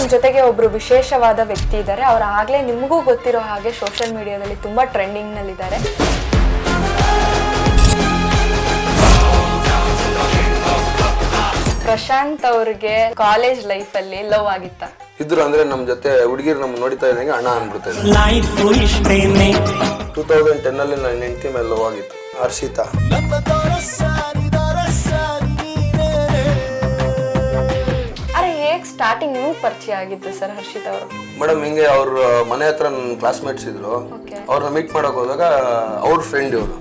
ನಮ್ಮ ಜೊತೆಗೆ ಒಬ್ರು ವಿಶೇಷವಾದ ವ್ಯಕ್ತಿ ಇದ್ದಾರೆ. ಅವ್ರು ಆಗ್ಲೇ ನಿಮಗೂ ಗೊತ್ತಿರೋ ಹಾಗೆ ಸೋಷಿಯಲ್ ಮೀಡಿಯಾದಲ್ಲಿ ತುಂಬಾ ಟ್ರೆಂಡಿಂಗ್ ನಲ್ಲಿದ್ದಾರೆ. ಪ್ರಶಾಂತ್ ಅವ್ರಿಗೆ ಕಾಲೇಜ್ ಲೈಫ್ ಅಲ್ಲಿ ಲವ್ ಆಗಿತ್ತ? ಇದ್ರು ಅಂದ್ರೆ ನಮ್ಮ ಜೊತೆ ಹುಡುಗಿರು ನಮ್ ನೋಡಿತಾ ಇದ್ದಂಗೆ ಅಣ್ಣ ಇಷ್ಟೇನೆ ಟೂ ತೌಸಂಡ್ ಟೆನ್ ಅಲ್ಲಿ ನನ್ನ ಹೆಂಡತಿ ಮೇಲೆ ಲವ್ ಆಗಿತ್ತು. ಹರ್ಷಿತಾ ಸ್ಟಾರ್ಟಿಂಗ್ ನಿಮ್ಗೆ ಪರಿಚಯ ಆಗಿತ್ತು ಸರ್ ಹರ್ಷಿತ್ ಅವರು? ಮೇಡಮ್ ಹಿಂಗೆ ಅವ್ರ ಮನೆ ಹತ್ರ ನನ್ನ ಕ್ಲಾಸ್ಮೇಟ್ಸ್ ಇದ್ರು. ಅವ್ರನ್ನ ಮೀಟ್ ಮಾಡಕ್ ಹೋದಾಗ ಅವ್ರ ಫ್ರೆಂಡ್ ಇವರು.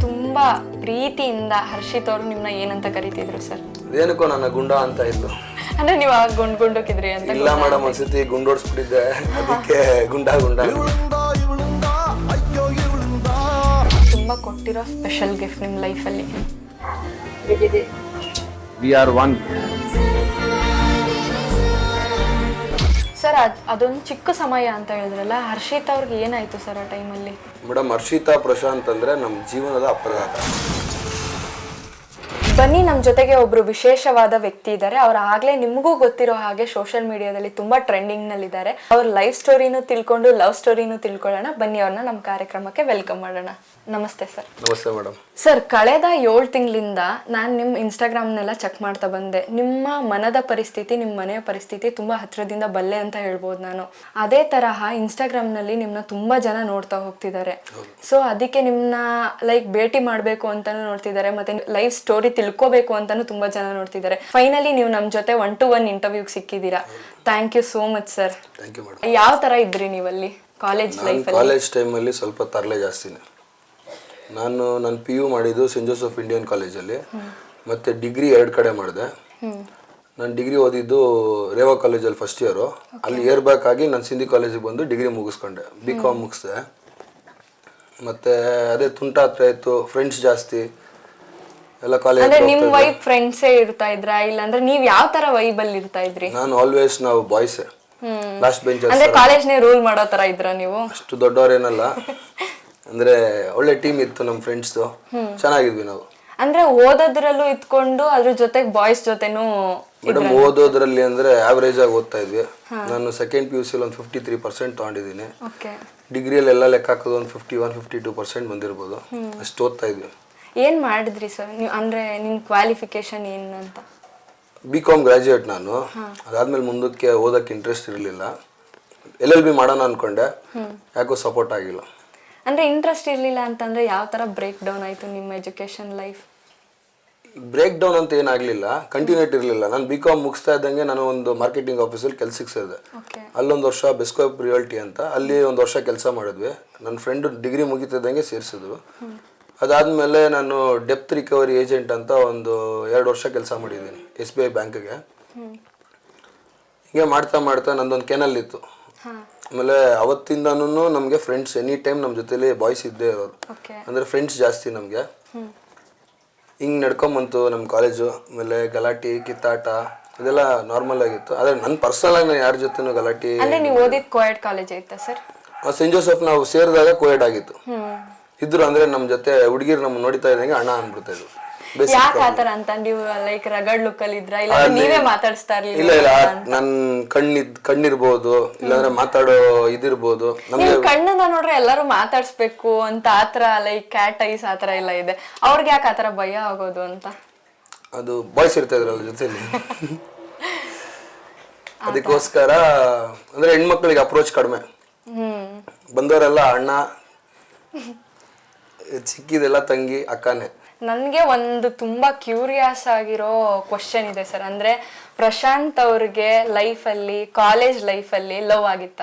ತುಂಬಾ ಪ್ರೀತಿಯಿಂದ ಹರ್ಷಿತ್ ಅವರು ನಿಮ್ನ ಏನಂತ ಕರಿತಿದ್ರು ಸರ್ ಏನಕ್ಕೋ ನನ್ನ ಗುಂಡ ಅಂತ ಇದ್ದು ಅಂದ್ರೆ ನೀವು ಗುಂಡ್ ಗುಂಡಕ್ಕಿದ್ರಿ ಅಂತ ಇಲ್ಲ ಮೇಡಮ್ ಒಂದ್ಸತಿ ಗುಂಡೋಡ್ಸ್ಬಿಟ್ಟಿದ್ದೆ ಅದಕ್ಕೆ ಗುಂಡ ಗುಂಡ ತುಂಬಾ ಕೊಟ್ಟಿರೋ ಸ್ಪೆಷಲ್ ಗಿಫ್ಟ್ ನಿಮ್ಮ ಲೈಫಲ್ಲಿ ವಿ ಆರ್ ಒನ್ ಸರ್ ಅದು ಅದೊಂದು ಚಿಕ್ಕ ಸಮಯ ಅಂತ ಹೇಳಿದ್ರಲ್ಲ ಹರ್ಷಿತಾ ಅವ್ರಿಗೆ ಏನಾಯ್ತು ಸರ್ ಆ ಟೈಮಲ್ಲಿ ಮೇಡಮ್ ಹರ್ಷಿತಾ ಪ್ರಶಾಂತ್ ಅಂದ್ರೆ ನಮ್ಮ ಜೀವನದ ಅಪಘಾತ. ಬನ್ನಿ ನಮ್ಮ ಜೊತೆಗೆ ಒಬ್ರು ವಿಶೇಷವಾದ ವ್ಯಕ್ತಿ ಇದ್ದಾರೆ ಅವ್ರ ಆಗ್ಲೇ ನಿಮಗೂ ಗೊತ್ತಿರೋ ಹಾಗೆ ಸೋಷಿಯಲ್ ಮೀಡಿಯಾದಲ್ಲಿ ತುಂಬಾ ಟ್ರೆಂಡಿಂಗ್ನಲ್ಲಿ ನಲ್ಲಿದ್ದಾರೆ. ಅವ್ರ ಲೈಫ್ ಸ್ಟೋರಿನೂ ತಿಳ್ಕೊಂಡು ಲವ್ ಸ್ಟೋರಿನೂ ತಿಳ್ಕೊಳ್ಳೋಣ. ಬನ್ನಿ ಅವ್ರನ್ನ ನಮ್ಮ ಕಾರ್ಯಕ್ರಮಕ್ಕೆ ವೆಲ್ಕಮ್ ಮಾಡೋಣ. ನಮಸ್ತೆ ಸರ್ ನಮಸ್ತೆ ಮೇಡಮ್ ಸರ್ ಕಳೆದ ಏಳು ತಿಂಗಳಿಂದ ನಾನು ನಿಮ್ಮ ಇನ್ಸ್ಟಾಗ್ರಾಮ್ನೆಲ್ಲ ಚೆಕ್ ಮಾಡ್ತಾ ಬಂದೆ. ನಿಮ್ಮ ಮನದ ಪರಿಸ್ಥಿತಿ ನಿಮ್ಮ ಮನೆಯ ಪರಿಸ್ಥಿತಿ ತುಂಬ ಹತ್ರದಿಂದ ಬಲ್ಲೆ ಅಂತ ಹೇಳ್ಬೋದು ನಾನು. ಅದೇ ತರಹ ಇನ್ಸ್ಟಾಗ್ರಾಮ್ನಲ್ಲಿ ನಿಮ್ಮನ್ನ ತುಂಬ ಜನ ನೋಡ್ತಾ ಹೋಗ್ತಿದ್ದಾರೆ. ಸೊ ಅದಕ್ಕೆ ನಿಮ್ಮನ್ನ ಲೈಕ್ ಭೇಟಿ ಮಾಡಬೇಕು ಅಂತಾನು ನೋಡ್ತಿದ್ದಾರೆ. ಮತ್ತೆ ಲೈಫ್ ಸ್ಟೋರಿ ತಿಳ್ಕೋಬೇಕು ಅಂತಾನು ತುಂಬಾ ಜನ ನೋಡ್ತಿದ್ದಾರೆ. ಫೈನಲಿ ನೀವು ನಮ್ಮ ಜೊತೆ ಒನ್ ಟು ಒನ್ ಇಂಟರ್ವ್ಯೂಗೆ ಸಿಕ್ಕಿದ್ದೀರಾ. Thank you so much sir ಯಾವ ತರ ಇದ್ರಿ ನೀವಲ್ಲಿ ಕಾಲೇಜ್ ಲೈಫ್ ಕಾಲೇಜ್ ಟೈಮಲ್ಲಿ ಸ್ವಲ್ಪ ತರಲೆ ಜಾಸ್ತಿನೇ. ನಾನು ನನ್ನ ಪಿ ಯು ಮಾಡಿದ್ದು ಸೆಂಟ್ ಜೋಸೆಫ್ ಇಂಡಿಯನ್ ಕಾಲೇಜಲ್ಲಿ ಮತ್ತು ಡಿಗ್ರಿ ಎರಡು ಕಡೆ ಮಾಡಿದೆ. ನಾನು ಡಿಗ್ರಿ ಓದಿದ್ದು ರೇವಾ ಕಾಲೇಜಲ್ಲಿ ಫಸ್ಟ್ ಇಯರು ಅಲ್ಲಿ ಇಯರ್ ಬ್ಯಾಕ್ ಆಗಿ ನಾನು ಸಿಂಧಿ ಕಾಲೇಜಿಗೆ ಬಂದು ಡಿಗ್ರಿ ಮುಗಿಸ್ಕೊಂಡೆ. ಬಿ ಕಾಮ್ ಮುಗಿಸ್ದೆ. ಮತ್ತು ಅದೇ ತುಂಟಾಟ ಇತ್ತು ಫ್ರೆಂಡ್ಸ್ ಜಾಸ್ತಿ. ಎಲ್ಲ ಕಾಲೇಜ್ ಅಂದ್ರೆ ನಿಮ್ ವೈಬ್ ಫ್ರೆಂಡ್ಸೇ ಇರ್ತಾ ಇದ್ರಾ? ಇಲ್ಲಾಂದ್ರೆ ನೀವು ಯಾವ ತರ ವೈಬ್ ಅಲ್ಲಿ ಇರ್ತಾ ಇದ್ರಿ? ನಾನು ಆಲ್ವೇಸ್ ನಾವು ಬಾಯ್ಸ್ ಲಾಸ್ಟ್ ಅಂದ್ರೆ ಕಾಲೇಜ್ನೇ ರೂಲ್ ಮಾಡೋ ತರ ಇದ್ರ ನೀವು? ಅಷ್ಟು ದೊಡ್ಡವರೇನಲ್ಲ. ಅಂದ್ರೆ ಒಳ್ಳೆ ಟೀಮ್ ಇತ್ತು ನಮ್ಮ ಫ್ರೆಂಡ್ಸ್ದು ಚೆನ್ನಾಗಿದ್ವಿ ನಾವು. ಅಂದ್ರೆ ಓದೋದ್ರಲ್ಲೂ ಇತ್ಕೊಂಡು ಅದ್ರ ಜೊತೆಗೆ ಬಾಯ್ಸ್ ಜೊತೆನೂ ಮೇಡಮ್ ಓದೋದ್ರಲ್ಲಿ ಅಂದ್ರೆ ಆವರೇಜ್ ಆಗಿ ಓದ್ತಾ ಇದ್ವಿ. ನಾನು ಸೆಕೆಂಡ್ ಪಿ ಯು ಸಿಲಿ ಒಂದು ಫಿಫ್ಟಿ ತ್ರೀ ಪರ್ಸೆಂಟ್ ತೊಗೊಂಡಿದ್ದೀನಿ ಓಕೆ ಡಿಗ್ರಿಯಲ್ಲಿ ಎಲ್ಲ ಲೆಕ್ಕ ಹಾಕೋದು ಒಂದು fifty one fifty two percent ಬಂದಿರ್ಬೋದು ಅಷ್ಟು ಓದ್ತಾ ಇದ್ವಿ. ಏನ್ ಮಾಡಿದ್ರಿ ಸರ್ ನೀವು ಅಂದ್ರೆ ನಿಮ್ಮ ಕ್ವಾಲಿಫಿಕೇಶನ್ ಏನು ಅಂತ? ಬಿ ಕಾಮ್ ಗ್ರಾಜ್ಯುಯೇಟ್ ನಾನು ಅದಾದ್ಮೇಲೆ ಮುಂದಕ್ಕೆ ಓದಕ್ಕೆ ಇಂಟ್ರೆಸ್ಟ್ ಇರಲಿಲ್ಲ. ಎಲ್ ಎಲ್ ಬಿ ಮಾಡೋಣ ಅನ್ಕೊಂಡೆ. ಯಾಕೋ ಸಪೋರ್ಟ್ ಆಗಿಲ್ಲ. ಅಂದ್ರೆ ಇಂಟ್ರೆಸ್ಟ್ ಇರಲಿಲ್ಲ ಅಂತಂದ್ರೆ ಯಾವ ತರ ಬ್ರೇಕ್ ಡೌನ್ ಆಯ್ತು ನಿಮ್ಮ ಎಜುಕೇಶನ್ ಲೈಫ್ ಬ್ರೇಕ್ ಡೌನ್ ಅಂತ ಏನಾಗಲಿಲ್ಲ ಕಂಟಿನ್ಯೂಟ್ ಇರಲಿಲ್ಲ. ನಾನು ಬಿ ಕಾಮ್ ಮುಗಿಸ್ತಾ ಇದ್ದಂಗೆ ನಾನು ಒಂದು ಮಾರ್ಕೆಟಿಂಗ್ ಆಫೀಸಲ್ಲಿ ಕೆಲ್ಸಕ್ಕೆ ಸೇರಿದೆ. ಅಲ್ಲೊಂದು ವರ್ಷ ಬೆಸ್ಕೋಪ್ ರಿಯಾಲ್ಟಿ ಅಂತ. ಅಲ್ಲಿ ಒಂದು ವರ್ಷ ಕೆಲಸ ಮಾಡಿದ್ವಿ. ನನ್ನ ಫ್ರೆಂಡ್ ಡಿಗ್ರಿ ಮುಗಿತಿದ್ದಂಗೆ ಸೇರಿಸಿದ್ರು. ಅದಾದಮೇಲೆ ನಾನು ಡೆಪ್ತ್ ರಿಕವರಿ ಏಜೆಂಟ್ ಅಂತ ಒಂದು ಎರಡು ವರ್ಷ ಕೆಲಸ ಮಾಡಿದ್ದೀನಿ ಎಸ್ ಬಿ ಐ ಬ್ಯಾಂಕ್ಗೆ. ಹೀಗೆ ಮಾಡ್ತಾ ಮಾಡ್ತಾ ನಂದೊಂದು ಕೆನಲ್ ಇತ್ತು. ಆಮೇಲೆ ಅವತ್ತಿಂದನೂ ನಮಗೆ ಫ್ರೆಂಡ್ಸ್ ಎನಿ ಟೈಮ್ ನಮ್ಮ ಜೊತೆಲಿ ಬಾಯ್ಸ್ ಇದ್ದೇ ಇರೋರು ಅಂದರೆ ಫ್ರೆಂಡ್ಸ್ ಜಾಸ್ತಿ ನಮಗೆ. ಹಿಂಗೆ ನಡ್ಕೊಂಬಂತು ನಮ್ಮ ಕಾಲೇಜು ಆಮೇಲೆ ಗಲಾಟೆ ಕಿತ್ತಾಟ ಇದೆಲ್ಲ ನಾರ್ಮಲ್ ಆಗಿತ್ತು. ಆದರೆ ನನ್ನ ಪರ್ಸನಲ್ ಆಗಿ ನಾನು ಯಾರ ಜೊತೆನೂ ಗಲಾಟೆ ನೀವು ಓದಿದ್ coed college sir? Saint Joseph ನಾವು ಸೇರಿದಾಗ ಕೋಯಡ್ ಆಗಿತ್ತು. ಇದ್ರು ಅಂದ್ರೆ ನಮ್ಮ ಜೊತೆ ಹುಡುಗಿರು ನಮ್ಮ ನೋಡಿತಾ ಇದ್ದಂಗೆ ಅಣ್ಣ ಅನ್ಬಿಡ್ತಾ ಇದ್ರು. ಯಾಕೆ ಆತರ ಅಂತ ನೀವು ಲೈಕ್ ರಗಡ್ ಲುಕ್ ಅಲ್ಲಿ ಇದ್ರ? ಇಲ್ಲ ನೀವೇ ಮಾತಾಡಿಸ್ತಾ ಇರ್ಲಿಲ್ಲ ಇಲ್ಲ ನನ್ನ ಕಣ್ಣಿದ್ ಕಣ್ಣಿರ್ಬೋದು ಇಲ್ಲಾಂದ್ರೆ ಮಾತಾಡೋ ಇದಿರ್ಬೋದು. ನಮ್ಗೆ ನೀವು ಕಣ್ಣನ್ನ ನೋಡ್ರೆ ಎಲ್ಲರೂ ಮಾತಾಡ್ಸ್ಬೇಕು ಅಂತ ಆತರ ಲೈಕ್ ಕ್ಯಾಟ್ ಐಸ್ ಆತರ ಎಲ್ಲ ಇದೆ. ಅವ್ರಿಗೆ ಯಾಕೆ ಆತರ ಭಯ ಆಗೋದು ಅಂತ? ಅದು ಬಾಯ್ಸ್ ಇರ್ತಾ ಇದ್ರಲ್ಲ ಜೊತೆಲಿ. ಅದಕ್ಕೋಸ್ಕರ ಅಂದ್ರೆ ಹೆಣ್ಮಕ್ಳಿಗೆ ಅಪ್ರೋಚ್ ಕಡಿಮೆ. ಹ್ಮ್. ಬಂದವರೆಲ್ಲ ಅಣ್ಣ ಚಿಕ್ಕಿದೆಲ್ಲ ತಂಗಿ ಅಕ್ಕನೇ. ನನಗೆ ಒಂದು ತುಂಬಾ ಕ್ಯೂರಿಯಸ್ ಆಗಿರೋ ಕ್ವಶನ್ ಇದೆ ಸರ್. ಅಂದ್ರೆ ಪ್ರಶಾಂತ್ ಅವ್ರಿಗೆ ಲೈಫ್ ಅಲ್ಲಿ ಕಾಲೇಜ್ ಲೈಫ್ ಅಲ್ಲಿ ಲವ್ ಆಗಿತ್ತ?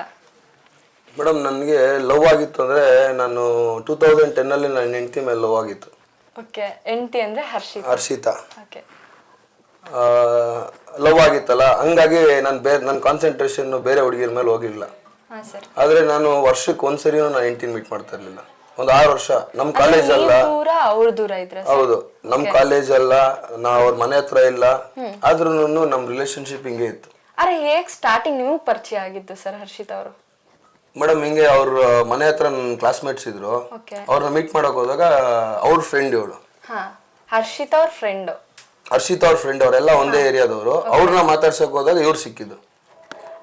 ಮೇಡಮ್ ನನಗೆ ಲವ್ ಆಗಿತ್ತು ಅಂದರೆ ನಾನು ಟೂ ತೌಸಂಡ್ ಟೆನ್ನಲ್ಲಿ ನನ್ನ ಹೆಂಡತಿ ಮೇಲೆ ಲವ್ ಆಗಿತ್ತು. ಓಕೆ ಎಂಟಿ ಅಂದರೆ ಹರ್ಷಿತ್? ಹರ್ಷಿತಾ. ಓಕೆ ಲವ್ ಆಗಿತ್ತಲ್ಲ? ಹಂಗಾಗಿ ನಾನು ಬೇರೆ ನನ್ನ ಕಾನ್ಸಂಟ್ರೇಷನ್ ಬೇರೆ ಹುಡುಗಿರ ಮೇಲೆ ಹೋಗಿಲ್ಲ. ಆದರೆ ನಾನು ವರ್ಷಕ್ಕೆ ಒಂದ್ಸರಿನೂ ನಾನು ಹೆಂಡತಿನ ಮೀಟ್ ಮಾಡ್ತಾ ಇರಲಿಲ್ಲ. ಒಂದು ಆರು ವರ್ಷ. ನಮ್ಮ ಕಾಲೇಜ್ ಅಲ್ಲ. ದೂರ ಅವ್ರ ದೂರ ಇದ್ರ ಹೌದು. ನಮ್ಮ ಕಾಲೇಜ್ ಅಲ್ಲ ನಾ ಅವ್ರ ಮನೆ ಹತ್ರ ಇಲ್ಲ. ಆದ್ರೂ ನಮ್ಮ ರಿಲೇಶನ್ಶಿಪ್ ಹಿಂಗೆ ಇತ್ತು. ಅರೆ ಹೇಗ್ ಸ್ಟಾರ್ಟಿಂಗ್ ನಿಮ್ಗೆ ಪರಿಚಯ ಆಗಿದ್ದು ಸರ್ ಹರ್ಷಿತ್ ಅವರು? ಮೇಡಮ್ ಹಿಂಗೆ ಅವ್ರ ಮನೆ ಹತ್ರ ನನ್ನ ಕ್ಲಾಸ್ಮೇಟ್ಸ್ ಇದ್ರು. ಓಕೆ ಅವ್ರನ್ನ ಮೀಟ್ ಮಾಡಕ್ ಹೋದಾಗ ಅವ್ರ ಫ್ರೆಂಡ್ ಇವಳು. ಹಾ. ಹರ್ಷಿತ್ ಅವ್ರ ಫ್ರೆಂಡ್ ಹರ್ಷಿತ್ ಅವ್ರ ಫ್ರೆಂಡ್ ಅವರೆಲ್ಲ ಒಂದೇ ಏರಿಯಾದವರು. ಅವ್ರನ್ನ ಮಾತಾಡ್ಸಕ್ ಹೋದಾಗ ಇವ್ರು ಸಿಕ್ಕಿದ್ದು.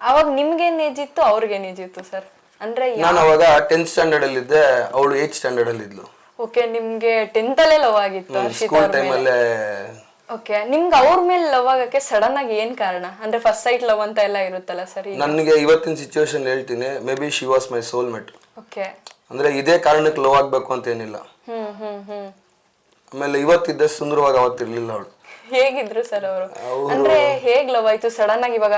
ಅವಾಗ ಏಜ್ ಇತ್ತು? ಅವ್ರಿಗೇನ್ ಏಜ್ ಇತ್ತು ಸರ್? ಅಂದ್ರೆ ನಾನು ಅವಾಗ ಟೆಂತ್ ಸ್ಟ್ಯಾಂಡರ್ಡ್ ಅಲ್ಲಿ ಇದ್ದೆ ಅವಳು ಏತ್ ಸ್ಟ್ಯಾಂಡರ್ಡ್ ಅಲ್ಲಿ ಇದ್ಲು. ಓಕೆ ನಿಮ್ಗೆ ಟೆಂತ್ ಅಲ್ಲೇ ಲವ್ ಆಗಿತ್ತು ಸ್ಕೂಲ್ ಟೈಮ್ ಮೇಲೆ? ಓಕೆ ನಿಮ್ಗೆ ಅವ್ರ ಮೇಲೆ ಲವ್ ಆಗಕ್ಕೆ ಸಡನ್ ಆಗಿ ಏನ್ ಕಾರಣ? ಅಂದ್ರೆ ಫಸ್ಟ್ ಸೈಟ್ ಲವ್ ಅಂತ ಎಲ್ಲ ಇರುತ್ತಲ್ಲ ಸರಿ? ನನಗೆ ಇವತ್ತಿನ ಸಿಚುವೇಶನ್ ಹೇಳ್ತೀನಿ maybe she was my soul mate okay ಅಂದ್ರೆ ಇದೇ ಕಾರಣಕ್ಕೆ ಲವ್ ಆಗ್ಬೇಕು ಅಂತ ಏನಿಲ್ಲ. ಹ್ಮ್ ಹ್ಮ್ ಹ್ಮ್. ಆಮೇಲೆ ಇವತ್ತಿದ್ದ ಸುಂದರವಾಗಿ ಅವತ್ತಿರ್ಲಿಲ್ಲ ಅವಳು. ಹೇಗಿದ್ರು ಸರ್ ಅವರು? ಅಂದ್ರೆ ಹೇಗ್ ಲವ್ ಆಯ್ತು? ಸಡನ್ ಆಗಿ ಇವಾಗ